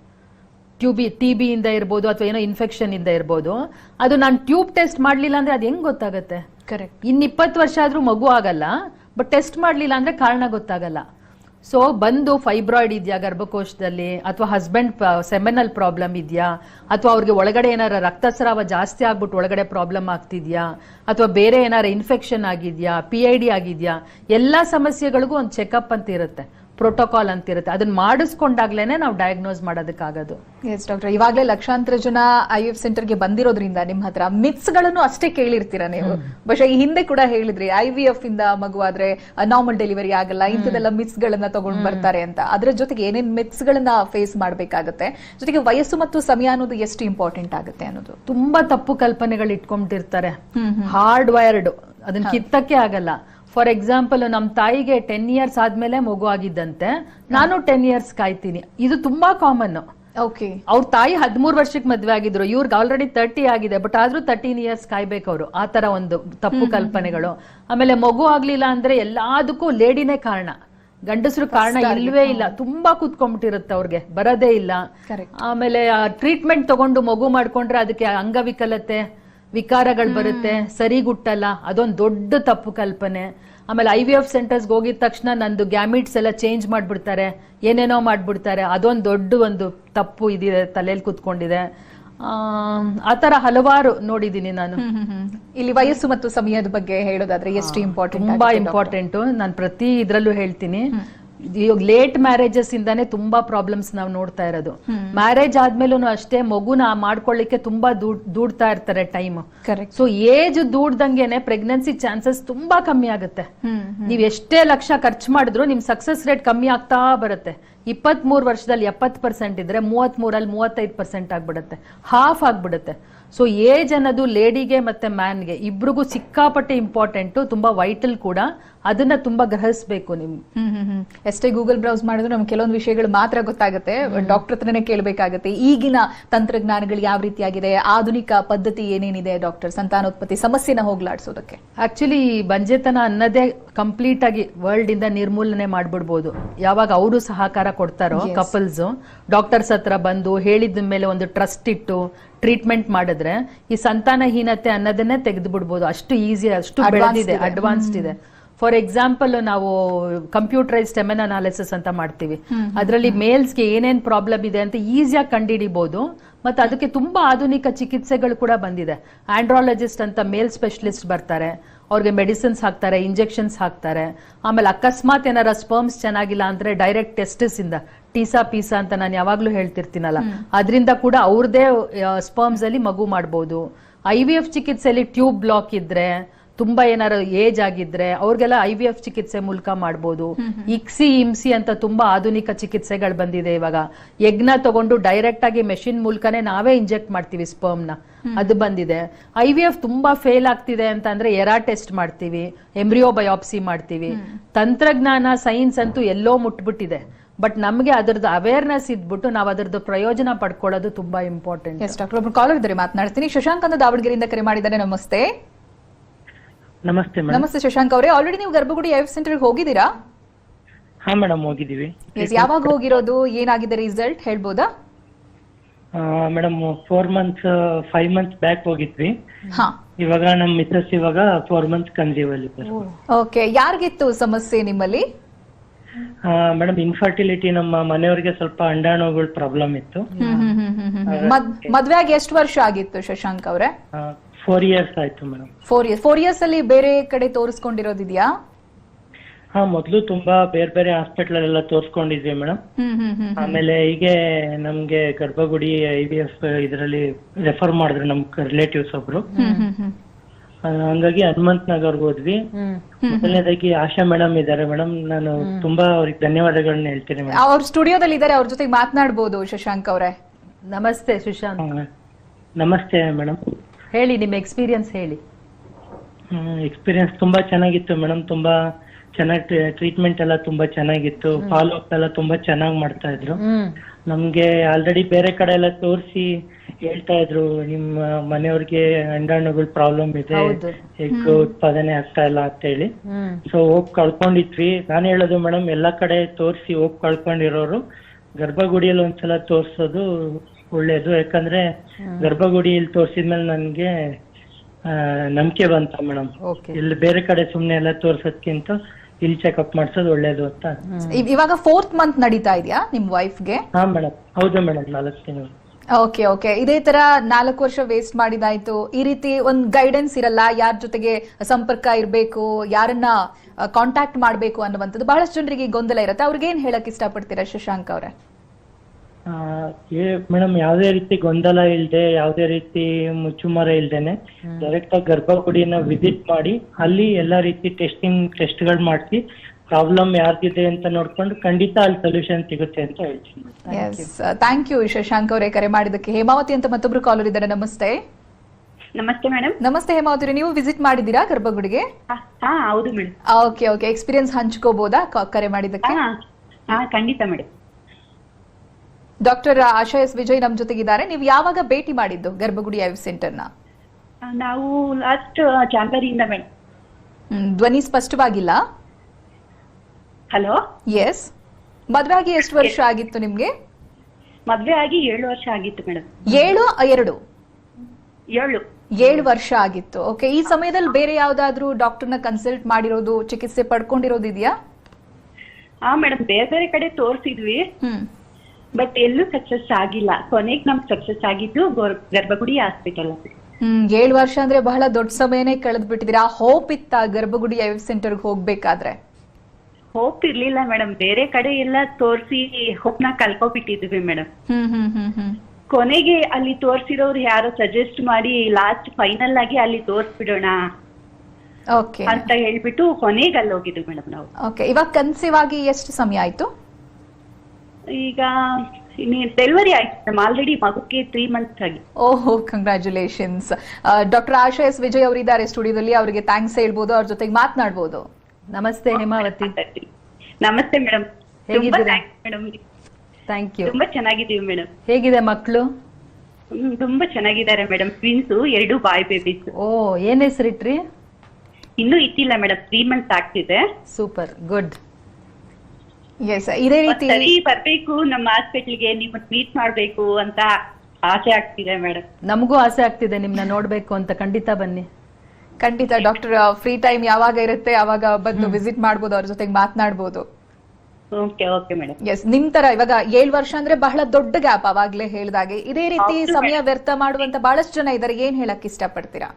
ಟ್ಯೂಬಿ ಟಿ ಬಿ ಇಂದ ಇರ್ಬೋದು ಅಥವಾ ಏನೋ ಇನ್ಫೆಕ್ಷನ್ ಇಂದ ಇರ್ಬೋದು. ಅದು ನಾನು ಟ್ಯೂಬ್ ಟೆಸ್ಟ್ ಮಾಡ್ಲಿಲ್ಲ ಅಂದ್ರೆ ಅದು ಹೆಂಗ್ ಗೊತ್ತಾಗತ್ತೆ? ಕರೆಕ್ಟ್ ಇನ್ ಇಪ್ಪತ್ತು ವರ್ಷ ಆದ್ರೂ ಮಗು ಆಗಲ್ಲ ಬಟ್ ಟೆಸ್ಟ್ ಮಾಡ್ಲಿಲ್ಲ ಅಂದ್ರೆ ಕಾರಣ ಗೊತ್ತಾಗಲ್ಲ. ಸೊ ಬಂದು ಫೈಬ್ರಾಯ್ಡ್ ಇದೆಯಾ ಗರ್ಭಕೋಶದಲ್ಲಿ? ಅಥವಾ ಹಸ್ಬೆಂಡ್ ಸೆಮೆನಲ್ ಪ್ರಾಬ್ಲಮ್ ಇದೆಯಾ? ಅಥವಾ ಅವ್ರಿಗೆ ಒಳಗಡೆ ಏನಾರ ರಕ್ತಸ್ರಾವ ಜಾಸ್ತಿ ಆಗ್ಬಿಟ್ಟು ಒಳಗಡೆ ಪ್ರಾಬ್ಲಮ್ ಆಗ್ತಿದ್ಯಾ? ಅಥವಾ ಬೇರೆ ಏನಾರ ಇನ್ಫೆಕ್ಷನ್ ಆಗಿದ್ಯಾ? ಪಿ ಐ ಡಿ ಆಗಿದ್ಯಾ? ಎಲ್ಲಾ ಸಮಸ್ಯೆಗಳಿಗೂ ಒಂದು ಚೆಕಪ್ ಅಂತ ಇರುತ್ತೆ. ಪ್ರೋಟೋಕಾಲ್ ಅಂತ ಇರುತ್ತೆ ಅದನ್ನ ಮಾಡಿಸ್ಕೊಂಡಾಗ್ಲೇನೆ ನಾವು ಡಯಾಗ್ನೋಸ್ ಮಾಡೋದಕ್ಕಾಗೋದು. ಎಸ್ ಡಾಕ್ಟರ್ ಇವಾಗಲೇ ಲಕ್ಷಾಂತರ ಜನ ಐ ಎಫ್ ಸೆಂಟರ್ಗೆ ಬಂದಿರೋದ್ರಿಂದ ನಿಮ್ಮ ಹತ್ರ ಮಿತ್ಸ್ಗಳನ್ನು ಅಷ್ಟೇ ಕೇಳಿರ್ತೀರಾ ನೀವು. ಬಹುಶಃ ಈ ಹಿಂದೆ ಕೂಡ ಹೇಳಿದ್ರಿ ಐ ವಿ ಎಫ್ ಇಂದ ಮಗುವಾದ್ರೆ ನಾರ್ಮಲ್ ಡೆಲಿವರಿ ಆಗಲ್ಲ ಇಂಥದೆಲ್ಲ ಮಿತ್ಸ್ ಗಳನ್ನ ತಗೊಂಡ್ ಬರ್ತಾರೆ ಅಂತ. ಅದ್ರ ಜೊತೆಗೆ ಏನೇನ್ ಮಿತ್ಸ್ ಗಳನ್ನ ಫೇಸ್ ಮಾಡಬೇಕಾಗುತ್ತೆ ಜೊತೆಗೆ ವಯಸ್ಸು ಮತ್ತು ಸಮಯ ಅನ್ನೋದು ಎಷ್ಟು ಇಂಪಾರ್ಟೆಂಟ್ ಆಗುತ್ತೆ ಅನ್ನೋದು. ತುಂಬಾ ತಪ್ಪು ಕಲ್ಪನೆಗಳು ಇಟ್ಕೊಂಡಿರ್ತಾರೆ ಹಾರ್ಡ್ ವೈರ್ಡ್ ಅದನ್ನ ಕಿತ್ತಕ್ಕೆ ಆಗಲ್ಲ. ಫಾರ್ ಎಕ್ಸಾಂಪಲ್ ನಮ್ಮ ತಾಯಿಗೆ ಟೆನ್ ಇಯರ್ಸ್ ಆದ್ಮೇಲೆ ಮಗು ಆಗಿದ್ದಂತೆ ನಾನು ಟೆನ್ ಇಯರ್ಸ್ ಕಾಯ್ತೀನಿ. ಇದು ತುಂಬಾ ಕಾಮನ್ ಓಕೆ ಅವ್ರ ತಾಯಿ ಹದಿಮೂರು ವರ್ಷಕ್ಕೆ ಮದ್ವೆ ಆಗಿದ್ರು. ಇವ್ರಿಗೆ ಆಲ್ರೆಡಿ ತರ್ಟಿ ಆಗಿದೆ ಬಟ್ ಆದ್ರೂ ತರ್ಟೀನ್ ಇಯರ್ಸ್ ಕಾಯ್ಬೇಕು ಅವರು ಆ ತರ ಒಂದು ತಪ್ಪು ಕಲ್ಪನೆಗಳು. ಆಮೇಲೆ ಮಗು ಆಗ್ಲಿಲ್ಲ ಅಂದ್ರೆ ಎಲ್ಲದಕ್ಕೂ ಲೇಡಿನೇ ಕಾರಣ. ಗಂಡಸರು ಕಾರಣ ಇಲ್ವೇ ಇಲ್ಲ. ತುಂಬಾ ಕುತ್ಕೊಂಡ್ಬಿಟ್ಟಿರುತ್ತೆ ಅವ್ರಿಗೆ. ಬರೋದೇ ಇಲ್ಲ. ಆಮೇಲೆ ಟ್ರೀಟ್ಮೆಂಟ್ ತಗೊಂಡು ಮಗು ಮಾಡ್ಕೊಂಡ್ರೆ ಅದಕ್ಕೆ ಅಂಗವಿಕಲತೆ ವಿಕಾರಗಳು ಬರುತ್ತೆ ಸರಿಗುಟ್ಟಲ್ಲ. ಅದೊಂದು ದೊಡ್ಡ ತಪ್ಪು ಕಲ್ಪನೆ. ಆಮೇಲೆ ಐ ವಿ ಎಫ್ ಸೆಂಟರ್ಸ್ಗೆ ಹೋಗಿದ ತಕ್ಷಣ ನಂದು ಗ್ಯಾಮಿಟ್ಸ್ ಎಲ್ಲ ಚೇಂಜ್ ಮಾಡಿಬಿಡ್ತಾರೆ. ಏನೇನೋ ಮಾಡಿಬಿಡ್ತಾರೆ. ಅದೊಂದು ದೊಡ್ಡ ಒಂದು ತಪ್ಪು ಇದಿದೆ ತಲೆಯಲ್ಲಿ ಕೂತ್ಕೊಂಡಿದೆ. ಆ, ತರ ಹಲವಾರು ನೋಡಿದೀನಿ ನಾನು. ಇಲ್ಲಿ ವಯಸ್ಸು ಮತ್ತು ಸಮಯದ ಬಗ್ಗೆ ಹೇಳೋದಾದ್ರೆ ಎಷ್ಟು ಇಂಪಾರ್ಟೆಂಟ್ ತುಂಬಾ ಇಂಪಾರ್ಟೆಂಟ್ ನಾನು ಪ್ರತಿ ಇದ್ರಲ್ಲೂ ಹೇಳ್ತೀನಿ. ಇವಾಗ ಲೇಟ್ ಮ್ಯಾರೇಜಸ್ ಇಂದಾನೆ ತುಂಬಾ ಪ್ರಾಬ್ಲಮ್ಸ್ ನಾವು ನೋಡ್ತಾ ಇರೋದು. ಮ್ಯಾರೇಜ್ ಆದ್ಮೇಲೂ ಅಷ್ಟೇ ಮಗುನ ಮಾಡ್ಕೊಳ್ಳಿಕ್ಕೆ ತುಂಬಾ ದೂಡ್ ದೂಡ್ತಾ ಇರ್ತಾರೆ ಟೈಮ್ ಕರೆಕ್ಟ್ ಸೊ ಏಜ್ ದೂಡ್ದಂಗೆನೆ ಪ್ರೆಗ್ನೆನ್ಸಿ ಚಾನ್ಸಸ್ ತುಂಬಾ ಕಮ್ಮಿ ಆಗುತ್ತೆ. ನೀವ್ ಎಷ್ಟೇ ಲಕ್ಷ ಖರ್ಚು ಮಾಡಿದ್ರು ನಿಮ್ ಸಕ್ಸಸ್ ರೇಟ್ ಕಮ್ಮಿ ಆಗ್ತಾ ಬರುತ್ತೆ. ಇಪ್ಪತ್ತ್ ಮೂರ್ ವರ್ಷದಲ್ಲಿ ಎಪ್ಪತ್ ಪರ್ಸೆಂಟ್ ಇದ್ರೆ ಮೂವತ್ತ್ ಮೂರಲ್ಲಿ ಮೂವತ್ತೈದು ಪರ್ಸೆಂಟ್ ಆಗ್ಬಿಡುತ್ತೆ. ಹಾಫ್ ಆಗ್ಬಿಡುತ್ತೆ. ಸೊ ಏಜ್ ಅನ್ನೋದು ಲೇಡಿಗೆ ಮತ್ತೆ ಮ್ಯಾನ್ಗೆ ಇಬ್ರಿಗೂ ಸಿಕ್ಕಾಪಟ್ಟೆ ಇಂಪಾರ್ಟೆಂಟ್ ತುಂಬಾ ವೈಟಲ್ ಕೂಡ. ಅದನ್ನ ತುಂಬಾ ಗ್ರಹಿಸ್ಬೇಕು ನಿಮ್ ಹ್ಮ್ ಹ್ಮ್ ಹ್ಮ್. ಎಷ್ಟೇ ಗೂಗಲ್ ಬ್ರೌಸ್ ಮಾಡಿದ್ರು ನಮ್ಗೆ ಕೆಲವೊಂದು ವಿಷಯಗಳು ಮಾತ್ರ ಗೊತ್ತಾಗುತ್ತೆ ಡಾಕ್ಟರ್ ಹತ್ರನೇ ಕೇಳಬೇಕಾಗತ್ತೆ. ಈಗಿನ ತಂತ್ರಜ್ಞಾನಗಳು ಯಾವ ರೀತಿಯಾಗಿದೆ ಆಧುನಿಕ ಪದ್ಧತಿ ಏನೇನಿದೆ ಡಾಕ್ಟರ್ ಸಂತಾನೋತ್ಪತ್ತಿ ಸಮಸ್ಯೆನ ಹೋಗ್ಲಾಡ್ಸೋದಕ್ಕೆ? ಆಕ್ಚುಲಿ ಬಂಜೆತನ ಅನ್ನದೇ ಕಂಪ್ಲೀಟ್ ಆಗಿ ವರ್ಲ್ಡ್ ಇಂದ ನಿರ್ಮೂಲನೆ ಮಾಡ್ಬಿಡ್ಬೋದು. ಯಾವಾಗ ಅವರು ಸಹಕಾರ ಕೊಡ್ತಾರೋ. ಕಪಲ್ಸ್ ಡಾಕ್ಟರ್ಸ್ ಹತ್ರ ಬಂದು ಹೇಳಿದ ಮೇಲೆ ಒಂದು ಟ್ರಸ್ಟ್ ಇಟ್ಟು ಟ್ರೀಟ್ಮೆಂಟ್ ಮಾಡಿದ್ರೆ ಈ ಸಂತಾನಹೀನತೆ ಅನ್ನೋದನ್ನೇ ತೆಗೆದು ಬಿಡ್ಬೋದು ಅಷ್ಟು ಈಸಿ ಅಷ್ಟು ಬೆಳೆದಿದೆ ಅಡ್ವಾನ್ಸ್ಡ್ ಇದೆ. ಫಾರ್ ಎಕ್ಸಾಂಪಲ್ ನಾವು ಕಂಪ್ಯೂಟರೈಸ್ ಟೆಮನ್ ಅನಾಲಿಸಿಸ್ ಅಂತ ಮಾಡ್ತೀವಿ. ಅದರಲ್ಲಿ ಮೇಲ್ಸ್ಗೆ ಏನೇನ್ ಪ್ರಾಬ್ಲಮ್ ಇದೆ ಅಂತ ಈಸಿಯಾಗಿ ಕಂಡುಹಿಡಿಬಹುದು ಮತ್ತೆ ಅದಕ್ಕೆ ತುಂಬಾ ಆಧುನಿಕ ಚಿಕಿತ್ಸೆಗಳು ಕೂಡ ಬಂದಿದೆ. ಆಂಡ್ರಾಲಜಿಸ್ಟ್ ಅಂತ ಮೇಲ್ ಸ್ಪೆಷಲಿಸ್ಟ್ ಬರ್ತಾರೆ. ಅವ್ರಿಗೆ ಮೆಡಿಸಿನ್ಸ್ ಹಾಕ್ತಾರೆ ಇಂಜೆಕ್ಷನ್ಸ್ ಹಾಕ್ತಾರೆ. ಆಮೇಲೆ ಅಕಸ್ಮಾತ್ ಏನಾರ ಸ್ಪರ್ಮ್ಸ್ ಚೆನ್ನಾಗಿಲ್ಲ ಅಂದ್ರೆ ಡೈರೆಕ್ಟ್ ಟೆಸ್ಟಿಸ್ ಇಂದ ಟೀಸಾ ಪೀಸಾ ಅಂತ ನಾನು ಯಾವಾಗ್ಲೂ ಹೇಳ್ತಿರ್ತೀನಲ್ಲ. ಅದರಿಂದ ಕೂಡ ಅವ್ರದೇ ಸ್ಪರ್ಮ್ಸ್ ಅಲ್ಲಿ ಮಗು ಮಾಡಬಹುದು ಐ ವಿ ಎಫ್ ಚಿಕಿತ್ಸೆಯಲ್ಲಿ ಟ್ಯೂಬ್ ಬ್ಲಾಕ್ ಇದ್ರೆ ತುಂಬಾ ಏನಾರು ಏಜ್ ಆಗಿದ್ರೆ ಅವ್ರಿಗೆಲ್ಲ ಐ ವಿ ಎಫ್ ಚಿಕಿತ್ಸೆ ಮೂಲಕ ಮಾಡ್ಬೋದು. ಇಕ್ಸಿ ಇಮ್ಸಿ ಅಂತ ತುಂಬಾ ಆಧುನಿಕ ಚಿಕಿತ್ಸೆಗಳು ಬಂದಿದೆ ಇವಾಗ. ಯಜ್ಞ ತಗೊಂಡು ಡೈರೆಕ್ಟ್ ಆಗಿ ಮೆಷಿನ್ ಮೂಲಕನೇ ನಾವೇ ಇಂಜೆಕ್ಟ್ ಮಾಡ್ತೀವಿ ಸ್ಪರ್ಮ್ನ. ಅದು ಬಂದಿದೆ. ಐ ವಿ ಎಫ್ ತುಂಬಾ ಫೇಲ್ ಆಗ್ತಿದೆ ಅಂತ ಅಂದ್ರೆ ಎರಾ ಟೆಸ್ಟ್ ಮಾಡ್ತೀವಿ ಎಂಬ್ರಿಯೋ ಬಯಾಪ್ಸಿ ಮಾಡ್ತೀವಿ. ತಂತ್ರಜ್ಞಾನ ಸೈನ್ಸ್ ಅಂತೂ ಎಲ್ಲೋ ಮುಟ್ಬಿಟ್ಟಿದೆ. ಬಟ್ ನಮಗೆ ಅದರದ್ದು ಅವೇರ್ನೆಸ್ ಇದ್ಬಿಟ್ಟು ನಾವು ಅದರದ್ದು ಪ್ರಯೋಜನ ಪಡ್ಕೊಳ್ಳೋದು ತುಂಬಾ ಇಂಪಾರ್ಟೆಂಟ್ ಡಾಕ್ಟರ್ ಕಾಲರ್ ಇದ್ದಾರೆ ಮಾತನಾಡ್ತೀನಿ. ಶಶಾಂಕ್ ಅಂತ ದಾವಣಗೆರೆಯಿಂದ ಕರೆ ಮಾಡಿದ್ದಾರೆ ನಮಸ್ತೆ. ನಮಸ್ತೆ ನಮಸ್ತೆ ಶಶಾಂಕ್ ಅವರೇ. ಆಲ್ರೆಡಿ ನೀವು ಗರ್ಭಗುಡಿ ಐಫ್ ಸೆಂಟರ್ ಹೋಗಿದ್ದೀರಾ? ಹಾ ಮೇಡಮ್ ಹೋಗಿದ್ದೀವಿ. ಯಾವಾಗ ಹೋಗಿರೋದು? ಏನಾಗಿದೆ ರಿಸಲ್ಟ್ ಹೇಳ್ಬೋದಾ? Madam four months five months back ಹೋಗಿದ್ವಿ. ಹಾ. ಇವಾಗ ನಮ್ಮ ಮಿಸಸ್ ಇವಾಗ ಫೋರ್ ಮಂತ್ಸ್ ಕನ್ಸೀವ್ ಅಲ್ಲಿ ಓಕೆ ಯಾರಿಗಿತ್ತು ಸಮಸ್ಯೆ ನಿಮ್ಮಲ್ಲಿ? ಮೇಡಮ್ ಇನ್ಫರ್ಟಿಲಿಟಿ ನಮ್ಮ ಮನೆಯವರಿಗೆ ಸ್ವಲ್ಪ ಅಂಡಾಣುಗಳ ಪ್ರಾಬ್ಲಮ್ ಇತ್ತು. ಮದ್ವೆ ಆಗಿ ಎಷ್ಟು ವರ್ಷ ಆಗಿತ್ತು ಶಶಾಂಕ್ ಅವರೇ? ಫೋರ್ ಇಯರ್ಸ್ ಆಯ್ತು madam four years four years ಅಲ್ಲಿ ಬೇರೆ ಕಡೆ ತೋರಿಸ್ಕೊಂಡಿರೋದಿದ್ಯಾ? ಹಾ ಮೊದಲು ತುಂಬಾ ಬೇರೆ ಬೇರೆ ಹಾಸ್ಪಿಟಲ್ ಎಲ್ಲ ತೋರ್ಸ್ಕೊಂಡಿದ್ವಿ ಮೇಡಮ್ ಹ್ಮ್ ಹ್ಮ್ ಹ್ಮ್ ಆಮೇಲೆ ಹೀಗೆ ನಮ್ಗೆ ಗರ್ಭಗುಡಿ ಐ ವಿ ಎಫ್ ಇದರಲ್ಲಿ ರೆಫರ್ ಮಾಡಿದ್ರು ನಮ್ ರಿಲೇಟಿವ್ಸ್ ಒಬ್ರು. ಹ್ಮ್ ಹ್ಮ್ ಹ್ಮ್ ಆ, ಹಂಗಾಗಿ ಹನುಮಂತ್ ನಗರ್ಗೆ ಹೋದ್ವಿ. ಹ್ಮ್. ಮೊದಲನೇದಾಗಿ ಆಶಾ ಮೇಡಮ್ ಇದ್ದಾರೆ ಮೇಡಮ್ ನಾನು ತುಂಬಾ ಅವ್ರಿಗೆ ಧನ್ಯವಾದಗಳನ್ನ ಹೇಳ್ತೀನಿ ಮೇಡಮ್ ಅವ್ರ ಸ್ಟುಡಿಯೋದಲ್ಲಿ ಇದ್ದಾರೆ ಅವ್ರ ಜೊತೆಗೆ ಮಾತನಾಡಬಹುದು ಶಶಾಂಕ್ ಅವರೇ. ನಮಸ್ತೆ ಸುಶಾಂತ್ ನಮಸ್ತೆ ಮೇಡಮ್ ಹೇಳಿ ನಿಮ್ಮ ಎಕ್ಸ್ಪೀರಿಯನ್ಸ್ ಹೇಳಿ. ಎಕ್ಸ್ಪೀರಿಯನ್ಸ್ ತುಂಬಾ ಚೆನ್ನಾಗಿತ್ತು ಮೇಡಮ್ ತುಂಬಾ ಚೆನ್ನಾಗಿ ಟ್ರೀಟ್ಮೆಂಟ್ ಎಲ್ಲ ತುಂಬಾ ಚೆನ್ನಾಗಿತ್ತು. ಫಾಲೋ ಅಪ್ ಎಲ್ಲ ತುಂಬಾ ಚೆನ್ನಾಗಿ ಮಾಡ್ತಾ ಇದ್ರು. ನಮ್ಗೆ ಆಲ್ರೆಡಿ ಬೇರೆ ಕಡೆ ಎಲ್ಲ ತೋರಿಸಿ ಹೇಳ್ತಾ ಇದ್ರು. ನಿಮ್ಮ ಮನೆಯವ್ರಿಗೆ ಅಂಡಾಣುಗಳ ಪ್ರಾಬ್ಲಮ್ ಇದೆ. ಎಗ್ ಉತ್ಪಾದನೆ ಆಗ್ತಾ ಇಲ್ಲ ಅಂತ ಹೇಳಿ. ಸೊ ಹೋಗ್ ಕಳ್ಕೊಂಡಿದ್ವಿ. ನಾನು ಹೇಳೋದು ಮೇಡಮ್ ಎಲ್ಲಾ ಕಡೆ ತೋರಿಸಿ ಹೋಗ್ ಕಳ್ಕೊಂಡಿರೋರು. ಗರ್ಭಗುಡಿಯಲ್ಲಿ ಒಂದ್ಸಲ ತೋರ್ಸೋದು ಒಳ್ಳೇದು. ಯಾಕಂದ್ರೆ ಗರ್ಭಗುಡಿಯಲ್ಲಿ ತೋರ್ಸಿದ್ಮೇಲೆ ನನ್ಗೆ ಆ, ನಂಬಿಕೆ ಬಂತ ಮೇಡಮ್ ಇಲ್ಲಿ ಬೇರೆ ಕಡೆ ಸುಮ್ನೆ ಎಲ್ಲ ತೋರ್ಸೋದ್ಕಿಂತ ಇಲ್ಲಿ ಚೆಕಪ್ ಮಾಡ್ಸೋದು ಒಳ್ಳೇದು ಅಂತ. ಇವ್- ಇವಾಗ ಫೋರ್ತ್ ಮಂತ್ ನಡೀತಾ ಇದೆಯಾ ನಿಮ್ ವೈಫ್ಗೆ ಹಾ ಮೇಡಮ್ ಹೌದು ಮೇಡಮ್ ನಾಲ್ಕು ತಿಂಗಳು. ಓಕೆ ಓಕೆ ಇದೇ ತರ ನಾಲ್ಕು ವರ್ಷ ವೇಸ್ಟ್ ಮಾಡಿದಾಯ್ತು. ಈ ರೀತಿ ಒಂದ್ ಗೈಡೆನ್ಸ್ ಇರಲ್ಲ ಯಾರ ಜೊತೆಗೆ ಸಂಪರ್ಕ ಇರಬೇಕು ಯಾರನ್ನ ಕಾಂಟ್ಯಾಕ್ಟ್ ಮಾಡಬೇಕು ಅನ್ನುವಂಥದ್ದು ಬಹಳಷ್ಟು ಜನರಿಗೆ ಈ ಗೊಂದಲ ಇರುತ್ತೆ. ಅವ್ರಿಗೆ ಏನ್ ಹೇಳಕ್ ಇಷ್ಟಪಡ್ತೀರಾ ಶಶಾಂಕ್ ಅವರೇ? ಮೇಡಮ್ ಯಾವುದೇ ರೀತಿ ಗೊಂದಲ ಇಲ್ದೆ ಯಾವುದೇ ರೀತಿ ಮುಚ್ಚುಮರ ಇಲ್ದೇನೆ ಡೈರೆಕ್ಟ್ ಆಗಿ ಗರ್ಭಗುಡಿನ ವಿಸಿಟ್ ಮಾಡಿ ಅಲ್ಲಿ ಎಲ್ಲಾ ರೀತಿ ಟೆಸ್ಟಿಂಗ್ ಟೆಸ್ಟ್ಗಳು ಮಾಡಿಸಿ ಪ್ರಾಬ್ಲಮ್ ಯಾರ್ದಿದೆ ಅಂತ ನೋಡ್ಕೊಂಡು ಖಂಡಿತ ಅಲ್ಲಿ ಸೊಲ್ಯೂಷನ್ ಸಿಗುತ್ತೆ ಅಂತ ಹೇಳ್ತೀನಿ. ಎಸ್ ಥ್ಯಾಂಕ್ ಯು ಶಶಾಂಕ್ ಅವರೇ ಕರೆ ಮಾಡಿದಕ್ಕೆ ಹೇಮಾವತಿ ಅಂತ ಮತ್ತೊಬ್ರು ಕಾಲರ್ ಇದ್ದಾರೆ ನಮಸ್ತೆ. ನಮಸ್ತೆ ಮೇಡಮ್. ನಮಸ್ತೆ ಹೇಮಾವತಿ ನೀವು ವಿಸಿಟ್ ಮಾಡಿದ್ದೀರಾ ಗರ್ಭಗುಡಿಗೆ? ಹಾ ಹೌದು ಮೇಡಮ್. ಓಕೆ ಓಕೆ ಎಕ್ಸ್ಪೀರಿಯನ್ಸ್ ಹಂಚ್ಕೋಬಹುದಾ ಕರೆ ಮಾಡಿದಕ್ಕೆ ಹಾ ಹಾ ಖಂಡಿತ madam. Doctor Asha S Vijay ನಮ್ ಜೊತೆಗಿದ್ದಾರೆ. ನೀವು ಯಾವಾಗ ಭೇಟಿ ಮಾಡಿದ್ದು ಗರ್ಭಗುಡಿ ಐವ್ ಸೆಂಟರ್ನ? ನಾವು ಲಾಸ್ಟ್ ಜಾನ್ವರಿಯಿಂದ ಮೇಡಮ್ ಧ್ವನಿ ಸ್ಪಷ್ಟವಾಗಿಲ್ಲ? ಹಲೋ? ಎಸ್ ಮದುವೆ ಆಗಿ ಎಷ್ಟು ವರ್ಷ ಆಗಿತ್ತು ನಿಮ್ಗೆ? ಮದ್ವೆ ಆಗಿ ಏಳು ವರ್ಷ ಆಗಿತ್ತು ಮೇಡಮ್ ಏಳು ಎರಡು? ಏಳು. ಏಳು ವರ್ಷ ಆಗಿತ್ತು. ಓಕೆ ಈ ಸಮಯದಲ್ಲಿ ಬೇರೆ ಯಾವ್ದಾದ್ರು ಡಾಕ್ಟರ್ನ ಕನ್ಸಲ್ಟ್ ಮಾಡಿರೋದು ಚಿಕಿತ್ಸೆ ಪಡ್ಕೊಂಡಿರೋದು ಇದೆಯಾ? ಹಾ ಮೇಡಮ್ ಬೇರೆ ಬೇರೆ ಕಡೆ ತೋರಿಸಿದ್ವಿ. ಹ್ಮ್. ಬಟ್ ಎಲ್ಲೂ ಸಕ್ಸಸ್ ಆಗಿಲ್ಲ. ಕೊನೆಗೆ ನಮ್ಗೆ ಸಕ್ಸಸ್ ಆಗಿದ್ದು ಗೌರ್- ಗರ್ಭಗುಡಿ ಹಾಸ್ಪಿಟಲ್ ಹ್ಮ್ ಏಳು ವರ್ಷ ಅಂದ್ರೆ ಬಹಳ ದೊಡ್ಡ ಸಮಯನೇ ಕಳೆದ್ ಆ ಹೋಪ್ ಇತ್ತ ಗರ್ಭಗುಡಿ ಐವ್ ಸೆಂಟರ್ ಹೋಗ್ಬೇಕಾದ್ರೆ? ಹೋಪ್ ಇರ್ಲಿಲ್ಲ ಮೇಡಮ್ ಬೇರೆ ಕಡೆ ಎಲ್ಲ ತೋರಿಸಿ ಹೋಪ್ನ ಕಲ್ಕೊಬಿಟ್ಟಿದ್ವಿ ಮೇಡಮ್ ಹ್ಮ್ ಹ್ಮ್ ಹ್ಮ್ ಹ್ಮ್. ಕೊನೆಗೆ ಅಲ್ಲಿ ತೋರ್ಸಿರೋರು ಯಾರೋ ಸಜೆಸ್ಟ್ ಮಾಡಿ ಲಾಸ್ಟ್ ಫೈನಲ್ ಆಗಿ ಅಲ್ಲಿ ತೋರ್ಸ್ಬಿಡೋಣ ಓಕೆ ಅಂತ ಹೇಳ್ಬಿಟ್ಟು ಕೊನೆಗೆ ಅಲ್ಲಿ ಹೋಗಿದ್ವಿ ಮೇಡಮ್ ನಾವು. ಓಕೆ ಇವಾಗ ಕನ್ಸಿವಾಗಿ ಆಗಿ ಎಷ್ಟು ಸಮಯ ಆಯ್ತು? ಈಗ ಡೆಲಿವರಿ ಆಯ್ತು. ಆಲ್ರೆಡಿ ಮಗುಗೆ ತ್ರೀ ಮಂತ್ಸ್ ಆಗಿ. ಓಹೋ congratulations doctor Asha S Vijay ಅವರಿದ್ದಾರೆ ಸ್ಟುಡಿಯೋದಲ್ಲಿ. ಅವರಿಗೆ ಥ್ಯಾಂಕ್ಸ್ ಹೇಳ್ಬೋದು. ಅವ್ರ ಜೊತೆಗೆ ಮಾತನಾಡ್ಬೋದು. ನಮಸ್ತೆ ಹೇಮಾವತಿ. ನಮಸ್ತೆ ಮೇಡಮ್ ಥ್ಯಾಂಕ್ ಯು ತುಂಬಾ ಚೆನ್ನಾಗಿದ್ದೀವಿ ಮೇಡಮ್ ಹೇಗಿದೆ ಮಕ್ಕಳು ತುಂಬಾ ಚೆನ್ನಾಗಿದ್ದಾರೆ ಮೇಡಮ್ ಟ್ವಿನ್ಸ್ ಎರಡು ಬಾಯ್ ಬೇಬೀಸ್ ಓ ಏನ್ ಹೆಸರಿಟ್ರಿ? ಇನ್ನೂ ಇಟ್ಟಿಲ್ಲ ಮೇಡಮ್ ತ್ರೀ ಮಂತ್ಸ್ ಆಗ್ತಿದೆ. ಸೂಪರ್ ಗುಡ್ ಇದೇ ರೀತಿ ಸರಿ ಬರ್ಬೇಕು ನಮ್ಮ ಹಾಸ್ಪಿಟಲ್ಗೆ ನಿಮ್ಮನ್ನ ಮೀಟ್ ಮಾಡ್ಬೇಕು ಅಂತ ಆಸೆ ಆಗ್ತಿದೆ ಮೇಡಮ್ ನಮಗೂ ಆಸೆ ಆಗ್ತಿದೆ ನಿಮ್ನ ನೋಡ್ಬೇಕು ಅಂತ. ಖಂಡಿತ ಬನ್ನಿ. ಖಂಡಿತ ಡಾಕ್ಟರ್ ಫ್ರೀ ಟೈಮ್ ಯಾವಾಗ ಇರುತ್ತೆ ಅವಾಗ ಬಂದು ವಿಸಿಟ್ ಮಾಡ್ಬೋದು ಅವ್ರ ಜೊತೆಗೆ ಮಾತನಾಡ್ಬೋದು. ಓಕೆ ಓಕೆ ಮೇಡಮ್ ಎಸ್ ನಿಮ್ ತರ ಇವಾಗ ಏಳು ವರ್ಷ ಅಂದ್ರೆ ಬಹಳ ದೊಡ್ಡ ಗ್ಯಾಪ್ ಅವಾಗ್ಲೇ ಹೇಳ್ದಾಗೆ. ಇದೇ ರೀತಿ ಸಮಯ ವ್ಯರ್ಥ ಮಾಡುವಂತ ಬಹಳಷ್ಟು ಜನ ಇದಾರೆ ಏನ್ ಹೇಳಕ್ ಇಷ್ಟಪಡ್ತೀರಾ?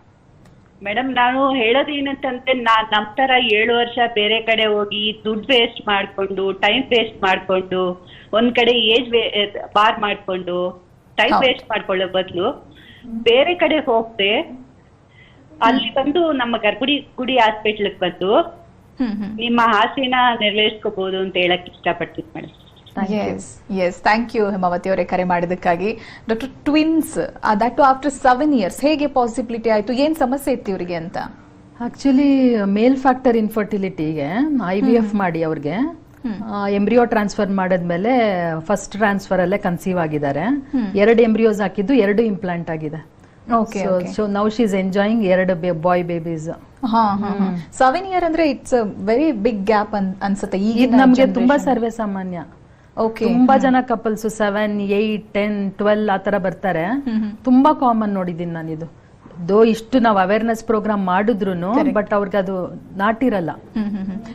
ಮೇಡಮ್ ನಾನು ಹೇಳೋದು ಏನಂತಂದ್ರೆ ನಾ ನಮ್ಮ ಥರ ಏಳು ವರ್ಷ ಬೇರೆ ಕಡೆ ಹೋಗಿ ದುಡ್ಡು ವೇಸ್ಟ್ ಮಾಡ್ಕೊಂಡು ಟೈಮ್ ವೇಸ್ಟ್ ಮಾಡ್ಕೊಂಡು ಒಂದ್ ಕಡೆ ಏಜ್ ಬಾರ್ ಮಾಡ್ಕೊಂಡು ಟೈಮ್ ವೇಸ್ಟ್ ಮಾಡ್ಕೊಳ್ಳೋ ಬದಲು ಬೇರೆ ಕಡೆ ಹೋಗ್ದೆ ಅಲ್ಲಿ ಬಂದು ನಮ್ಮ ಗರ್ಭುಡಿ ಗುಡಿ ಹಾಸ್ಪಿಟ್ಲಿಗೆ ಬಂದು ನಿಮ್ಮ ಆಸೆನ ನೆರವೇರಿಸ್ಕೋಬಹುದು ಅಂತ ಹೇಳಕ್ ಇಷ್ಟಪಡ್ತೀನಿ madam. Yes yes thank you Hemavathi ಅವರೇ ಕರೆ ಮಾಡಿದಕ್ಕಾಗಿ doctor twins that two after seven years ಹೇಗೆ ಪಾಸಿಬಿಲಿಟಿ ಆಯ್ತು? ಏನ್ ಸಮಸ್ಯೆ ಇತ್ತು ಇವರಿಗೆ ಅಂತ? ಆಕ್ಚುಲಿ ಮೇಲ್ ಫ್ಯಾಕ್ಟರ್ ಇನ್ಫರ್ಟಿಲಿಟಿಗೆ ಐ ವಿ ಎಫ್ ಮಾಡಿ ಅವ್ರಿಗೆ ಎಂಬ್ರಿಯೋ ಟ್ರಾನ್ಸ್ಫರ್ ಮಾಡಿದ್ಮೇಲೆ ಫಸ್ಟ್ ಟ್ರಾನ್ಸ್ಫರ್ ಅಲ್ಲೇ ಕನ್ಸೀವ್ ಆಗಿದ್ದಾರೆ. ಎರಡು ಎಂಬ್ರಿಯೋಸ್ ಹಾಕಿದ್ದು ಎರಡು ಇಂಪ್ಲಾಂಟ್ ಆಗಿದೆ. Okay so now she is enjoying ಎರಡು ಬಾಯ್ ಬೇಬೀಸ್ ಹಾ ಸೆವೆನ್ ಇಯರ್ ಅಂದ್ರೆ ಇಟ್ಸ್ ವೆರಿ ಬಿಗ್ ಗ್ಯಾಪ್ ಅನ್ಸುತ್ತೆ ಈಗ ನಮ್ಗೆ ತುಂಬಾ ಸರ್ವೇ ಸಾಮಾನ್ಯ ತುಂಬಾ ಜನ couples seven eight ten twelve ಆ ತರ ಬರ್ತಾರೆ. ತುಂಬಾ ಕಾಮನ್ ನೋಡಿದೀನಿ ನಾನು ಇದು. ದೋ ಇಷ್ಟು ನಾವು ಅವೇರ್ನೆಸ್ ಪ್ರೋಗ್ರಾಮ್ ಮಾಡಿದ್ರು ಬಟ್ ಅವ್ರಿಗೆ ಅದು ನಾಟಿರಲ್ಲ.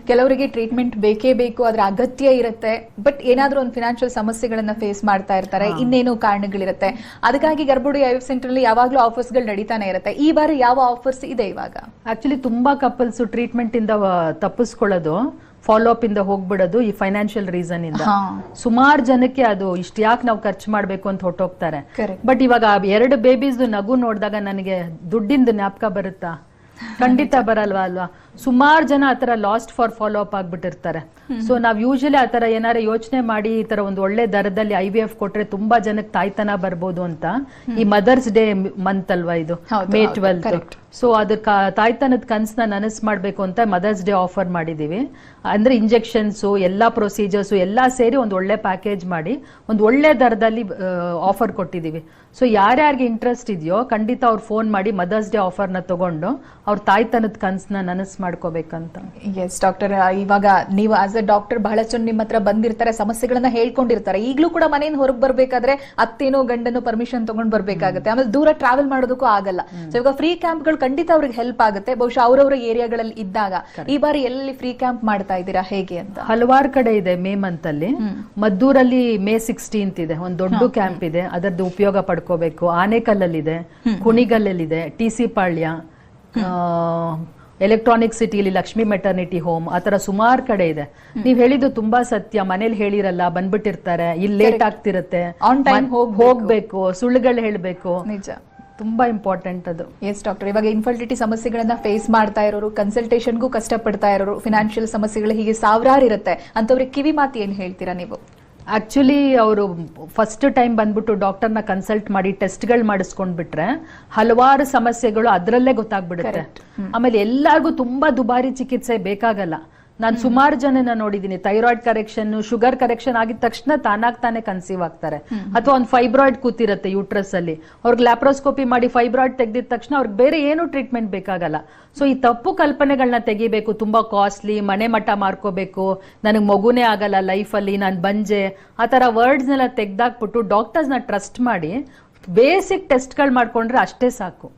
ಕೆಲವರಿಗೆ ಟ್ರೀಟ್ಮೆಂಟ್ ಬೇಕೇ ಬೇಕು ಅದ್ರ ಅಗತ್ಯ ಇರುತ್ತೆ. ಬಟ್ ಏನಾದ್ರೂ ಒಂದು ಫಿನಾನ್ಷಿಯಲ್ ಸಮಸ್ಯೆಗಳನ್ನ ಫೇಸ್ ಮಾಡ್ತಾ ಇರ್ತಾರೆ ಇನ್ನೇನು ಕಾರಣಗಳಿರುತ್ತೆ. ಅದಕ್ಕಾಗಿ ಗರ್ಭುಡಿ ಐ ಸೆಂಟರ್ ಅಲ್ಲಿ ಯಾವಾಗ್ಲೂ ಆಫರ್ಸ್ಗಳು ನಡೀತಾನೆ ಇರುತ್ತೆ. ಈ ಬಾರಿ ಯಾವ ಆಫರ್ಸ್ ಇದೆ ಇವಾಗ? ಆಕ್ಚುಲಿ ತುಂಬಾ ಕಪಲ್ಸ್ ಟ್ರೀಟ್ಮೆಂಟ್ ಇಂದ ತಪ್ಪಿಸ್ಕೊಳ್ಳೋದು. ಫಾಲೋ ಅಪ್ ಇಂದ ಹೋಗ್ಬಿಡೋದು ಈ ಫೈನಾನ್ಷಿಯಲ್ ರೀಸನ್ ಇಂದ. ಸುಮಾರು ಜನಕ್ಕೆ ಅದು ಇಷ್ಟು ಯಾಕೆ ನಾವು ಖರ್ಚು ಮಾಡ್ಬೇಕು ಅಂತ ಹೊಟ್ಟೋಗ್ತಾರೆ. ಬಟ್ ಇವಾಗ ಎರಡು ಬೇಬೀಸ್ ನಗು ನೋಡಿದಾಗ ನನಗೆ ದುಡ್ಡಿಂದ ಜ್ಞಾಪಕ ಬರುತ್ತಾ ಖಂಡಿತ ಬರಲ್ವಾ ಅಲ್ವಾ ಸುಮಾರು ಜನ ಆತರ ಲಾಸ್ಟ್ ಫಾರ್ ಫಾಲೋ ಅಪ್ ಆಗ್ಬಿಟ್ಟಿರ್ತಾರೆ. ಸೊ ನಾವ್ ಯೂಶಲಿ ಆತರ ಏನಾರ ಯೋಚನೆ ಮಾಡಿ ಈ ತರ ಒಂದು ಒಳ್ಳೆ ದರದಲ್ಲಿ ಐ ವಿ ಎಫ್ ಕೊಟ್ರೆ ತುಂಬಾ ಜನಕ್ಕೆ ತಾಯ್ತನ ಬರ್ಬೋದು ಅಂತ. ಈ ಮದರ್ಸ್ ಡೇ ಮಂತ್ ಅಲ್ವಾ ಇದು? ಮೇ ಟ್ವೆಲ್ತ್. ಸೊ ಅದಕ್ಕೆ ತಾಯ್ತನದ ಕನ್ಸನ್ನ ನನಸ್ ಮಾಡ್ಬೇಕು ಅಂತ ಮದರ್ಸ್ ಡೇ ಆಫರ್ ಮಾಡಿದೀವಿ. ಅಂದ್ರೆ ಇಂಜೆಕ್ಷನ್ಸ್ ಎಲ್ಲಾ ಪ್ರೊಸೀಜರ್ಸ್ ಎಲ್ಲಾ ಸೇರಿ ಒಂದು ಒಳ್ಳೆ ಪ್ಯಾಕೇಜ್ ಮಾಡಿ ಒಂದು ಒಳ್ಳೆ ದರದಲ್ಲಿ ಆಫರ್ ಕೊಟ್ಟಿದೀವಿ. ಸೊ ಯಾರ್ಯಾರಿಗೆ ಇಂಟ್ರೆಸ್ಟ್ ಇದೆಯೋ ಖಂಡಿತ ಅವ್ರು ಫೋನ್ ಮಾಡಿ ಮದರ್ಸ್ ಡೇ ಆಫರ್ನ ತಗೊಂಡು ಅವ್ರ ತಾಯ್ತನದ ಕನ್ಸನ್ನ ನನಸ್ ಮಾಡ್ಕೋಬೇಕಂತ? ಎಸ್ ಡಾಕ್ಟರ್ ಇವಾಗ ನೀವು ಆಸ್ ಅ ಡಾಕ್ಟರ್ ಬಹಳಷ್ಟು ನಿಮ್ಮ ಹತ್ರ ಬಂದಿರ್ತಾರೆ ಸಮಸ್ಯೆಗಳನ್ನ ಹೇಳ್ಕೊಂಡಿರ್ತಾರೆ. ಈಗಲೂ ಕೂಡ ಮನೆಯಿಂದ ಹೊರಗೆ ಬರ್ಬೇಕಾದ್ರೆ ಅತ್ತೇನೋ ಗಂಡನು ಪರ್ಮಿಷನ್ ತಗೊಂಡ್ ಬರ್ಬೇಕಾಗುತ್ತೆ. ಆಮೇಲೆ ದೂರ ಟ್ರಾವೆಲ್ ಮಾಡೋದಕ್ಕೂ ಆಗಲ್ಲ. ಸೊ ಇವಾಗ ಫ್ರೀ ಕ್ಯಾಂಪ್ಗಳು ಖಂಡಿತ ಅವ್ರಿಗೆ ಹೆಲ್ಪ್ ಆಗುತ್ತೆ. ಬಹುಶಃ ಅವರವರ ಏರಿಯಾಗಳಲ್ಲಿ ಇದ್ದಾಗ ಈ ಬಾರಿ ಎಲ್ಲಿ ಫ್ರೀ ಕ್ಯಾಂಪ್ ಮಾಡ್ತಾ ಇದ್ದೀರಾ ಹೇಗೆ ಅಂತ? ಹಲವಾರು ಕಡೆ ಇದೆ ಮೇ ಮಂತ್ ಅಲ್ಲಿ ಮದ್ದೂರಲ್ಲಿ ಮೇ ಸಿಕ್ಸ್ಟೀನ್ತ್ ಇದೆ. ಒಂದು ದೊಡ್ಡ ಕ್ಯಾಂಪ್ ಇದೆ. ಅದರದ್ದು ಉಪಯೋಗ ಪಡ್ಕೋಬೇಕು. ಆನೇಕಲ್ಲಲ್ಲಿದೆ ಕುಣಿಗಲ್ಲಲ್ಲಿದೆ ಟಿ ಸಿ ಪಾಳ್ಯ ಎಲೆಕ್ಟ್ರಾನಿಕ್ ಸಿಟಿಲಿ ಲಕ್ಷ್ಮಿ ಮೆಟರ್ನಿಟಿ ಹೋಮ್ ಆತರ ಸುಮಾರು ಕಡೆ ಇದೆ. ನೀವ್ ಹೇಳಿದ್ದು ತುಂಬಾ ಸತ್ಯ. ಮನೇಲಿ ಹೇಳಿರಲ್ಲ ಬಂದ್ಬಿಟ್ಟಿರ್ತಾರೆ. ಇಲ್ಲಿ ಲೇಟ್ ಆಗ್ತಿರತ್ತೆ. On time. ಹೋಗ್ಬೇಕು. ಸುಳ್ಳುಗಳು ಹೇಳ್ಬೇಕು. ನಿಜ. ತುಂಬಾ ಇಂಪಾರ್ಟೆಂಟ್ ಅದು. ಎಸ್ ಡಾಕ್ಟರ್ ಇವಾಗ ಇನ್ಫರ್ಟಿಲಿಟಿ ಸಮಸ್ಯೆಗಳನ್ನ ಫೇಸ್ ಮಾಡ್ತಾ ಇರೋರು ಕನ್ಸಲ್ಟೇಷನ್ಗೂ ಕಷ್ಟಪಡ್ತಾ ಇರೋರು ಫಿನಾನ್ಷಿಯಲ್ ಸಮಸ್ಯೆಗಳು ಹೀಗೆ ಸಾವಿರಾರು ಇರುತ್ತೆ. ಅಂತವ್ರಿಗೆ ಕಿವಿ ಮಾತು ಏನ್ ಹೇಳ್ತೀರಾ ನೀವು? ಆಕ್ಚುಲಿ ಅವರು ಫಸ್ಟ್ ಟೈಮ್ ಬಂದ್ಬಿಟ್ಟು ಡಾಕ್ಟರ್ನ ಕನ್ಸಲ್ಟ್ ಮಾಡಿ ಟೆಸ್ಟ್ಗಳು ಮಾಡಿಸ್ಕೊಂಡ್ಬಿಟ್ರೆ ಹಲವಾರು ಸಮಸ್ಯೆಗಳು ಅದರಲ್ಲೇ ಗೊತ್ತಾಗ್ಬಿಡುತ್ತೆ. ಆಮೇಲೆ ಎಲ್ಲಾರ್ಗೂ ತುಂಬಾ ದುಬಾರಿ ಚಿಕಿತ್ಸೆ ಬೇಕಾಗಲ್ಲ. ನಾನು ಸುಮಾರು ಜನನ ನೋಡಿದೀನಿ. ಥೈರಾಯ್ಡ್ ಕರೆಕ್ಷನ್ ಶುಗರ್ ಕರೆಕ್ಷನ್ ಆಗಿದ ತಕ್ಷಣ ತಾನಾಗ್ ತಾನೇ ಕನ್ಸೀವ್ ಆಗ್ತಾರೆ. ಅಥವಾ ಒಂದು ಫೈಬ್ರಾಯ್ಡ್ ಕೂತಿರುತ್ತೆ ಯೂಟ್ರಸ್ ಅಲ್ಲಿ. ಅವ್ರಿಗೆ ಲ್ಯಾಪ್ರೋಸ್ಕೋಪಿ ಮಾಡಿ ಫೈಬ್ರಾಯ್ಡ್ ತೆಗೆದಿದ ತಕ್ಷಣ ಅವ್ರಿಗೆ ಬೇರೆ ಏನು ಟ್ರೀಟ್ಮೆಂಟ್ ಬೇಕಾಗಲ್ಲ. ಸೊ ಈ ತಪ್ಪು ಕಲ್ಪನೆಗಳನ್ನ ತೆಗಿಬೇಕು. ತುಂಬಾ ಕಾಸ್ಟ್ಲಿ ಮನೆ ಮಠ ಮಾರ್ಕೋಬೇಕು ನನಗೆ ಮಗುನೇ ಆಗಲ್ಲ ಲೈಫ್ ಅಲ್ಲಿ, ನಾನು ಬಂಜೆ. ಆ ಥರ ವರ್ಡ್ಸ್ನೆಲ್ಲ ತೆಗ್ದಾಕ್ಬಿಟ್ಟು ನ ಟ್ರಸ್ಟ್ ಮಾಡಿ ಬೇಸಿಕ್ ಟೆಸ್ಟ್ಗಳು ಮಾಡ್ಕೊಂಡ್ರೆ ಅಷ್ಟೇ ಸಾಕು.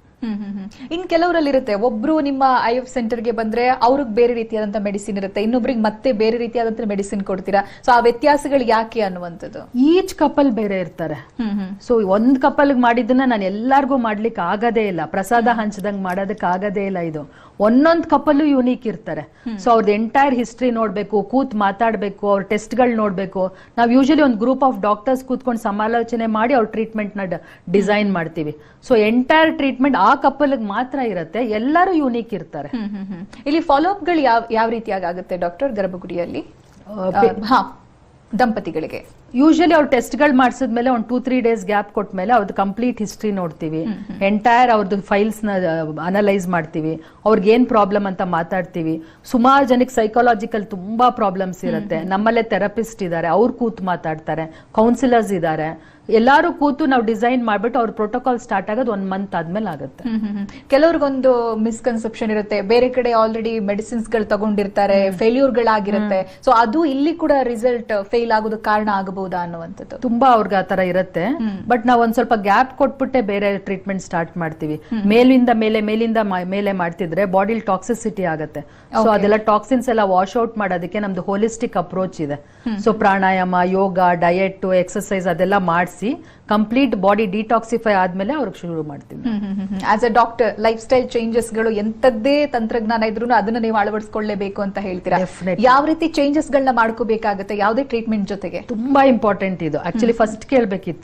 ಇನ್ ಕೆಲವರಲ್ಲಿ ಇರುತ್ತೆ ಒಬ್ರು ನಿಮ್ಮ ಐ ಎಫ್ ಸೆಂಟರ್ಗೆ ಬಂದ್ರೆ ಅವ್ರಿಗೆ ಬೇರೆ ರೀತಿಯಾದಂತ ಮೆಡಿಸಿನ್ ಇರುತ್ತೆ. ಇನ್ನೊಬ್ರಿಗೆ ಮತ್ತೆ ಬೇರೆ ರೀತಿಯಾದಂತ ಮೆಡಿಸಿನ್ ಕೊಡ್ತೀರಾ? ಸೊ ಆ ವ್ಯತ್ಯಾಸಗಳು ಯಾಕೆ ಅನ್ನುವಂಥದ್ದು? ಈಚ್ ಕಪಲ್ ಬೇರೆ ಇರ್ತಾರೆ. ಹ್ಮ್ ಹ್ಮ್. ಸೊ ಒಂದ್ ಕಪಲ್ಗೆ ಮಾಡಿದ್ದನ್ನ ನಾನು ಎಲ್ಲಾರ್ಗು ಮಾಡ್ಲಿಕ್ಕೆ ಆಗದೇ ಇಲ್ಲ. ಪ್ರಸಾದ ಹಂಚದಂಗ್ ಮಾಡೋದಕ್ಕೆ ಆಗದೇ ಇಲ್ಲ ಇದು. ಒಂದೊಂದ್ ಕಪಲ್ ಯುನೀಕ್ ಇರ್ತಾರೆ. ಸೊ ಅವ್ರದ್ದು ಎಂಟೈರ್ ಹಿಸ್ಟ್ರಿ ನೋಡ್ಬೇಕು ಕೂತ್ ಮಾತಾಡ್ಬೇಕು ಅವ್ರ ಟೆಸ್ಟ್ಗಳು ನೋಡ್ಬೇಕು. ನಾವು ಯೂಶಲಿ ಒಂದು ಗ್ರೂಪ್ ಆಫ್ ಡಾಕ್ಟರ್ಸ್ ಕೂತ್ಕೊಂಡು ಸಮಾಲೋಚನೆ ಮಾಡಿ ಅವ್ರ ಟ್ರೀಟ್ಮೆಂಟ್ನ ಡಿಸೈನ್ ಮಾಡ್ತೀವಿ. ಸೊ ಎಂಟೈರ್ ಟ್ರೀಟ್ಮೆಂಟ್ ಆ ಕಪಲ್ ಮಾತ್ರ ಇರುತ್ತೆ ಎಲ್ಲರೂ ಯುನೀಕ್ ಇರ್ತಾರೆ. ಇಲ್ಲಿ ಫಾಲೋ ಗಳು ಯಾವ ಯಾವ ರೀತಿಯಾಗಿ ಆಗುತ್ತೆ ಡಾಕ್ಟರ್ ಗರ್ಭಗುಡಿಯಲ್ಲಿ? ದಂಪತಿಗಳಿಗೆ. ಯೂಶಲಿ ಅವ್ರು ಟೆಸ್ಟ್ಗಳು ಮಾಡಿಸಿದ್ಮೇಲೆ ಒಂದು ಟೂ ತ್ರೀ ಡೇಸ್ ಗ್ಯಾಪ್ ಕೊಟ್ಮೇಲೆ ಅವ್ರದ್ದು ಕಂಪ್ಲೀಟ್ ಹಿಸ್ಟ್ರಿ ನೋಡ್ತೀವಿ. ಎಂಟೈರ್ ಅವ್ರದ್ದು ಫೈಲ್ಸ್ನ ಅನಲೈಸ್ ಮಾಡ್ತೀವಿ. ಅವ್ರಿಗೆ ಏನ್ ಪ್ರಾಬ್ಲಮ್ ಅಂತ ಮಾತಾಡ್ತೀವಿ. ಸುಮಾರು ಜನಕ್ಕೆ ಸೈಕಾಲಜಿಕಲ್ ತುಂಬಾ ಪ್ರಾಬ್ಲಮ್ಸ್ ಇರುತ್ತೆ. ನಮ್ಮಲ್ಲೇ ಥೆರಪಿಸ್ಟ್ ಇದ್ದಾರೆ ಅವ್ರು ಕೂತು ಮಾತಾಡ್ತಾರೆ ಕೌನ್ಸಿಲರ್ಸ್ ಇದ್ದಾರೆ ಎಲ್ಲಾರು ಕೂತು ನಾವು ಡಿಸೈನ್ ಮಾಡ್ಬಿಟ್ಟು ಅವ್ರ ಪ್ರೋಟೋಕಾಲ್ ಸ್ಟಾರ್ಟ್ ಆಗೋದು ಒಂದ್ ಮಂತ್ ಆದ್ಮೇಲೆ ಆಗುತ್ತೆ. ಕೆಲವ್ರಿಗೊಂದು ಮಿಸ್ಕನ್ಸೆಪ್ಷನ್ ಇರುತ್ತೆ. ಬೇರೆ ಕಡೆ ಆಲ್ರೆಡಿ ಮೆಡಿಸಿನ್ಸ್ಗಳು ತಗೊಂಡಿರ್ತಾರೆ ಫೇಲ್ಯೂರ್ ಗಳಾಗಿರುತ್ತೆ. ಸೊ ಅದು ಇಲ್ಲಿ ಕೂಡ ರಿಸಲ್ಟ್ ಫೇಲ್ ಆಗೋದಕ್ಕೆ ಕಾರಣ ಆಗಬಹುದಾ ಅನ್ನುವಂಥದ್ದು. ತುಂಬಾ ಅವ್ರಿಗೆ ತರ ಇರುತ್ತೆ. ಬಟ್ ನಾವ್ ಒಂದ್ ಸ್ವಲ್ಪ ಗ್ಯಾಪ್ ಕೊಟ್ಬಿಟ್ಟೆ ಬೇರೆ ಟ್ರೀಟ್ಮೆಂಟ್ ಸ್ಟಾರ್ಟ್ ಮಾಡ್ತೀವಿ. ಮೇಲಿಂದ ಮೇಲೆ ಮೇಲಿಂದ ಮೇಲೆ ಮಾಡ್ತಿದ್ರೆ ಬಾಡಿಲಿ ಟಾಕ್ಸಿಸಿಟಿ ಆಗುತ್ತೆ. ಸೊ ಅದೆಲ್ಲ ಟಾಕ್ಸಿನ್ಸ್ ಎಲ್ಲ ವಾಶ್ ಔಟ್ ಮಾಡೋದಕ್ಕೆ ನಮ್ದು ಹೋಲಿಸ್ಟಿಕ್ ಅಪ್ರೋಚ್ ಇದೆ. So pranayama yoga diet exercise ಅದೆಲ್ಲ ಮಾಡಿಸಿ ಕಂಪ್ಲೀಟ್ ಬಾಡಿ ಡಿಟಾಕ್ಸಿಫೈ ಆದ್ಮೇಲೆ ಅವ್ರಿಗೆ ಶುರು ಮಾಡ್ತೀವಿ. As a doctor life style ಚೇಂಜಸ್ಗಳು ಎಂತದ್ದೇ ತಂತ್ರಜ್ಞಾನ ಇದ್ರು ಅದನ್ನ ನೀವು ಅಳವಡಿಸ್ಕೊಳ್ಳೇಬೇಕು ಅಂತ ಹೇಳ್ತೀರಾ? ಯಾವ ರೀತಿ ಚೇಂಜಸ್ ಗಳನ್ನ ಮಾಡ್ಕೋಬೇಕಾಗುತ್ತೆ? ಯಾವುದೇ ಟ್ರೀಟ್ಮೆಂಟ್ ಜೊತೆಗೆ? ತುಂಬಾ ಇಂಪಾರ್ಟೆಂಟ್ ಇದು. ಆಕ್ಚುಲಿ ಫಸ್ಟ್ ಕೇಳ್ಬೇಕಿತ್ತು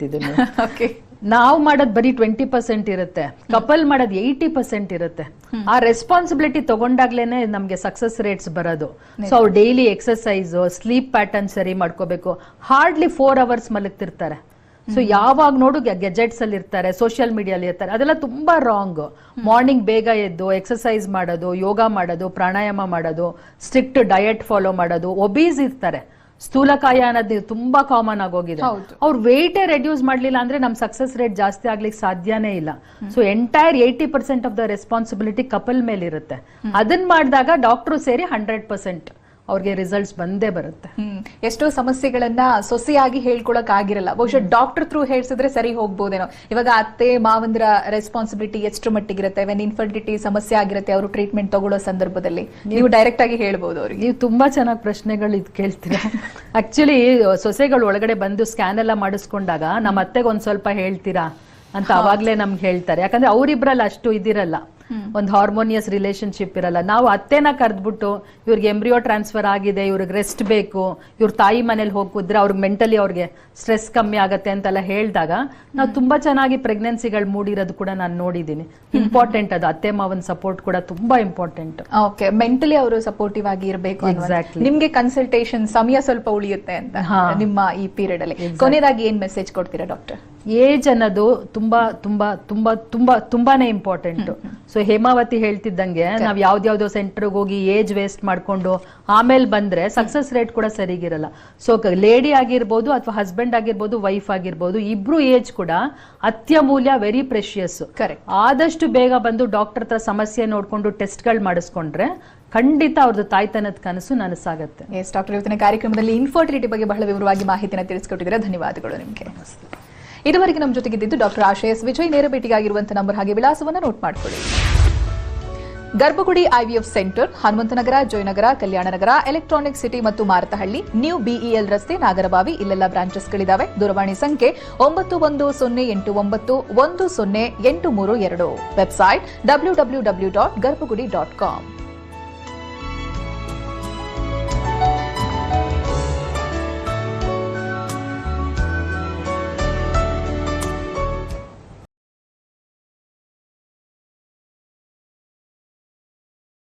ಓಕೆ ನಾವು ಮಾಡೋದ್ ಬರೀ ಟ್ವೆಂಟಿ ಪರ್ಸೆಂಟ್ ಇರುತ್ತೆ. ಕಪಲ್ ಮಾಡೋದ್ ಏಯ್ಟಿ ಪರ್ಸೆಂಟ್ ಇರುತ್ತೆ. ಆ ರೆಸ್ಪಾನ್ಸಿಬಿಲಿಟಿ ತಗೊಂಡಾಗ್ಲೇನೆ ನಮ್ಗೆ ಸಕ್ಸಸ್ ರೇಟ್ಸ್ ಬರೋದು. ಸೊ ಅವ್ರು ಡೈಲಿ ಎಕ್ಸರ್ಸೈಸ್ ಸ್ಲೀಪ್ ಪ್ಯಾಟರ್ನ್ ಸರಿ ಮಾಡ್ಕೋಬೇಕು. ಹಾರ್ಡ್ಲಿ ಫೋರ್ ಅವರ್ಸ್ ಮಲಗ್ತಿರ್ತಾರೆ. ಸೊ ಯಾವಾಗ ನೋಡು ಗೆಜೆಟ್ಸ್ ಅಲ್ಲಿ ಇರ್ತಾರೆ ಸೋಷಿಯಲ್ ಮೀಡಿಯಲ್ಲಿ ಇರ್ತಾರೆ ಅದೆಲ್ಲ ತುಂಬಾ ರಾಂಗ್ ಮಾರ್ನಿಂಗ್ ಬೇಗ ಎದ್ದು ಎಕ್ಸರ್ಸೈಸ್ ಮಾಡೋದು ಯೋಗ ಮಾಡೋದು ಪ್ರಾಣಾಯಾಮ ಮಾಡೋದು ಸ್ಟ್ರಿಕ್ಟ್ ಡಯಟ್ ಫಾಲೋ ಮಾಡೋದು ಒಬೀಸ್ ಇರ್ತಾರೆ. ಸ್ಥೂಲಕಾಯ ಅನ್ನೋದು ತುಂಬಾ ಕಾಮನ್ ಆಗೋಗಿದೆ ಹೋಗಿದೆ. ಅವ್ರ ವೆಯ್ಟೇ ರೆಡ್ಯೂಸ್ ಮಾಡ್ಲಿಲ್ಲ ಅಂದ್ರೆ ನಮ್ ಸಕ್ಸಸ್ ರೇಟ್ ಜಾಸ್ತಿ ಆಗ್ಲಿಕ್ಕೆ ಸಾಧ್ಯನೇ ಇಲ್ಲ. So entire eighty percent of the responsibility couple ಮೇಲೆ ಇರುತ್ತೆ ಅದನ್ನ ಮಾಡಿದಾಗ ಡಾಕ್ಟರ್ ಸೇರಿ ಹಂಡ್ರೆಡ್ ಪರ್ಸೆಂಟ್ ಅವ್ರಿಗೆ ರಿಸಲ್ಟ್ಸ್ ಬಂದೇ ಬರುತ್ತೆ. ಎಷ್ಟೋ ಸಮಸ್ಯೆಗಳನ್ನ ಸೊಸೆಯಾಗಿ ಹೇಳ್ಕೊಳಕ್ ಆಗಿರಲ್ಲ. ಬಹುಶಃ ಡಾಕ್ಟರ್ ಥ್ರೂ ಹೇಳ್ಸಿದ್ರೆ ಸರಿ ಹೋಗ್ಬೋದೇನೋ. ಇವಾಗ ಅತ್ತೆ ಮಾವಂದ್ರ ರೆಸ್ಪಾನ್ಸಿಬಿಲಿಟಿ ಎಷ್ಟು ಮಟ್ಟಿಗಿರುತ್ತೆ? ವೆನ್ ಇನ್ಫರ್ಟಿಲಿಟಿ ಸಮಸ್ಯೆ ಆಗಿರುತ್ತೆ ಅವರು ಟ್ರೀಟ್ಮೆಂಟ್ ತಗೊಳ್ಳೋ ಸಂದರ್ಭದಲ್ಲಿ. ನೀವು ಡೈರೆಕ್ಟ್ ಆಗಿ ಹೇಳ್ಬೋದು ಅವ್ರಿಗೆ. ನೀವು ತುಂಬಾ ಚೆನ್ನಾಗಿ ಪ್ರಶ್ನೆಗಳು ಇದು ಕೇಳ್ತೀರಾ. ಆಕ್ಚುಲಿ ಸೊಸೆಗಳು ಒಳಗಡೆ ಬಂದು ಸ್ಕ್ಯಾನ್ ಎಲ್ಲ ಮಾಡಿಸ್ಕೊಂಡಾಗ ನಮ್ಮ ಅತ್ತೆಗೆ ಒಂದ್ ಸ್ವಲ್ಪ ಹೇಳ್ತೀರಾ? ಅಂತ ಅವಾಗ್ಲೇ ನಮ್ಗೆ ಹೇಳ್ತಾರೆ. ಯಾಕಂದ್ರೆ ಅವರಿಬ್ರಲ್ಲಿ ಅಷ್ಟು ಇದಿರಲ್ಲ. ಒಂದು ಹಾರ್ಮೋನಿಯಸ್ ರಿಲೇಶನ್ಶಿಪ್ ಇರಲ್ಲ. ನಾವು ಅತ್ತೆನ ಕರೆದ್ಬಿಟ್ಟು ಇವ್ರಿಗೆ ಎಂಬ್ರಿಯೋ ಟ್ರಾನ್ಸ್ಫರ್ ಆಗಿದೆ ಇವ್ರಿಗೆ ರೆಸ್ಟ್ ಬೇಕು ಇವ್ರ ತಾಯಿ ಮನೇಲಿ ಹೋಗಿ ಕುದ್ರೆ ಅವ್ರಿಗೆ ಮೆಂಟಲಿ ಅವ್ರಿಗೆ ಸ್ಟ್ರೆಸ್ ಕಮ್ಮಿ ಆಗತ್ತೆ ಅಂತೆಲ್ಲ ಹೇಳಿದಾಗ ನಾವು ತುಂಬಾ ಚೆನ್ನಾಗಿ ಪ್ರೆಗ್ನೆನ್ಸಿಗಳು ಮೂಡಿರೋದು ಕೂಡ ನಾನು ನೋಡಿದ್ದೀನಿ ಇಂಪಾರ್ಟೆಂಟ್ ಅದು. ಅತ್ತೆ ಮಾವನ್ ಸಪೋರ್ಟ್ ಕೂಡ ತುಂಬಾ ಇಂಪಾರ್ಟೆಂಟ್. ಓಕೆ. ಮೆಂಟಲಿ ಅವರು ಸಪೋರ್ಟಿವ್ ಆಗಿ ಇರಬೇಕು ಎಕ್ಸಾಕ್ಟ್ಲಿ ನಿಮ್ಗೆ ಕನ್ಸಲ್ಟೇಷನ್ ಸಮಯ ಸ್ವಲ್ಪ ಉಳಿಯುತ್ತೆ ಅಂತ ನಿಮ್ಮ ಈ ಪೀರಿಯಡ್ ಅಲ್ಲಿ ಕೊನೆಯದಾಗಿ ಏನ್ ಮೆಸೇಜ್ ಕೊಡ್ತೀರಾ ಡಾಕ್ಟರ್? ಏಜ್ ಅನ್ನೋದು ತುಂಬಾ ತುಂಬಾ ತುಂಬಾ ತುಂಬಾ ತುಂಬಾನೇ ಇಂಪಾರ್ಟೆಂಟ್ ಸೊ ಹೇಮಾವತಿ ಹೇಳ್ತಿದ್ದಂಗೆ ನಾವ್ ಯಾವ್ದಾವ್ದೋ ಸೆಂಟರ್ಗೆ ಹೋಗಿ ಏಜ್ ವೇಸ್ಟ್ ಮಾಡ್ಕೊಂಡು ಆಮೇಲೆ ಬಂದ್ರೆ ಸಕ್ಸಸ್ ರೇಟ್ ಕೂಡ ಸರಿಗಿರಲ್ಲ. ಸೊ ಲೇಡಿ ಆಗಿರ್ಬೋದು ಅಥವಾ ಹಸ್ಬೆಂಡ್ ಆಗಿರ್ಬೋದು ವೈಫ್ ಆಗಿರ್ಬೋದು ಇಬ್ರು ಏಜ್ ಕೂಡ ಅತ್ಯಮೂಲ್ಯ ವೆರಿ ಪ್ರೆಷಿಯಸ್ ಕರೆಕ್ಟ್ ಆದಷ್ಟು ಬೇಗ ಬಂದು ಡಾಕ್ಟರ್ ಹತ್ರ ಸಮಸ್ಯೆ ನೋಡ್ಕೊಂಡು ಟೆಸ್ಟ್ಗಳು ಮಾಡಿಸ್ಕೊಂಡ್ರೆ ಖಂಡಿತ ಅವ್ರದ್ದು ತಾಯ್ತನದ ಕನಸು ನನಸಾಗುತ್ತೆ. ಎಸ್ ಡಾಕ್ಟರ್ ಇವತ್ತಿನ ಕಾರ್ಯಕ್ರಮದಲ್ಲಿ ಇನ್ಫರ್ಟಿಲಿಟಿ ಬಗ್ಗೆ ಬಹಳ ವಿವರವಾಗಿ ಮಾಹಿತಿನ ತಿಳಿಸ್ಕೊಟ್ಟಿದ್ದೀರಾ. ಧನ್ಯವಾದಗಳು ನಿಮಗೆ. ಇದುವರೆಗೆ ನಮ್ಮ ಜೊತೆಗಿದ್ದು ಡಾಕ್ಟರ್ ಆಶಯಸ್ ವಿಜಯ್. ನೇರ ಭೇಟಿಗಾಗಿರುವಂತಹ ನಂಬರ್ ಹಾಗೆ ವಿಳಾಸವನ್ನು ನೋಟ್ ಮಾಡಿಕೊಳ್ಳಿ. Garbhagudi IVF center Hanumanthanagar, Jayanagar Kalyan Nagar electronic city ಮತ್ತು ಮಾರತಹಳ್ಳಿ ನ್ಯೂ ಬಿಇಎಲ್ ರಸ್ತೆ, ನಾಗರಬಾವಿ, ಇಲ್ಲೆಲ್ಲ ಬ್ರಾಂಚಸ್ಗಳಿದ್ದಾವೆ ದೂರವಾಣಿ ಸಂಖ್ಯೆ ಒಂಬತ್ತು ಒಂದು ಸೊನ್ನೆ ಎಂಟು ಒಂಬತ್ತು ಒಂದು ಸೊನ್ನೆ ಎಂಟು ಮೂರು ಎರಡು. Website W W W dot Garbhagudi dot com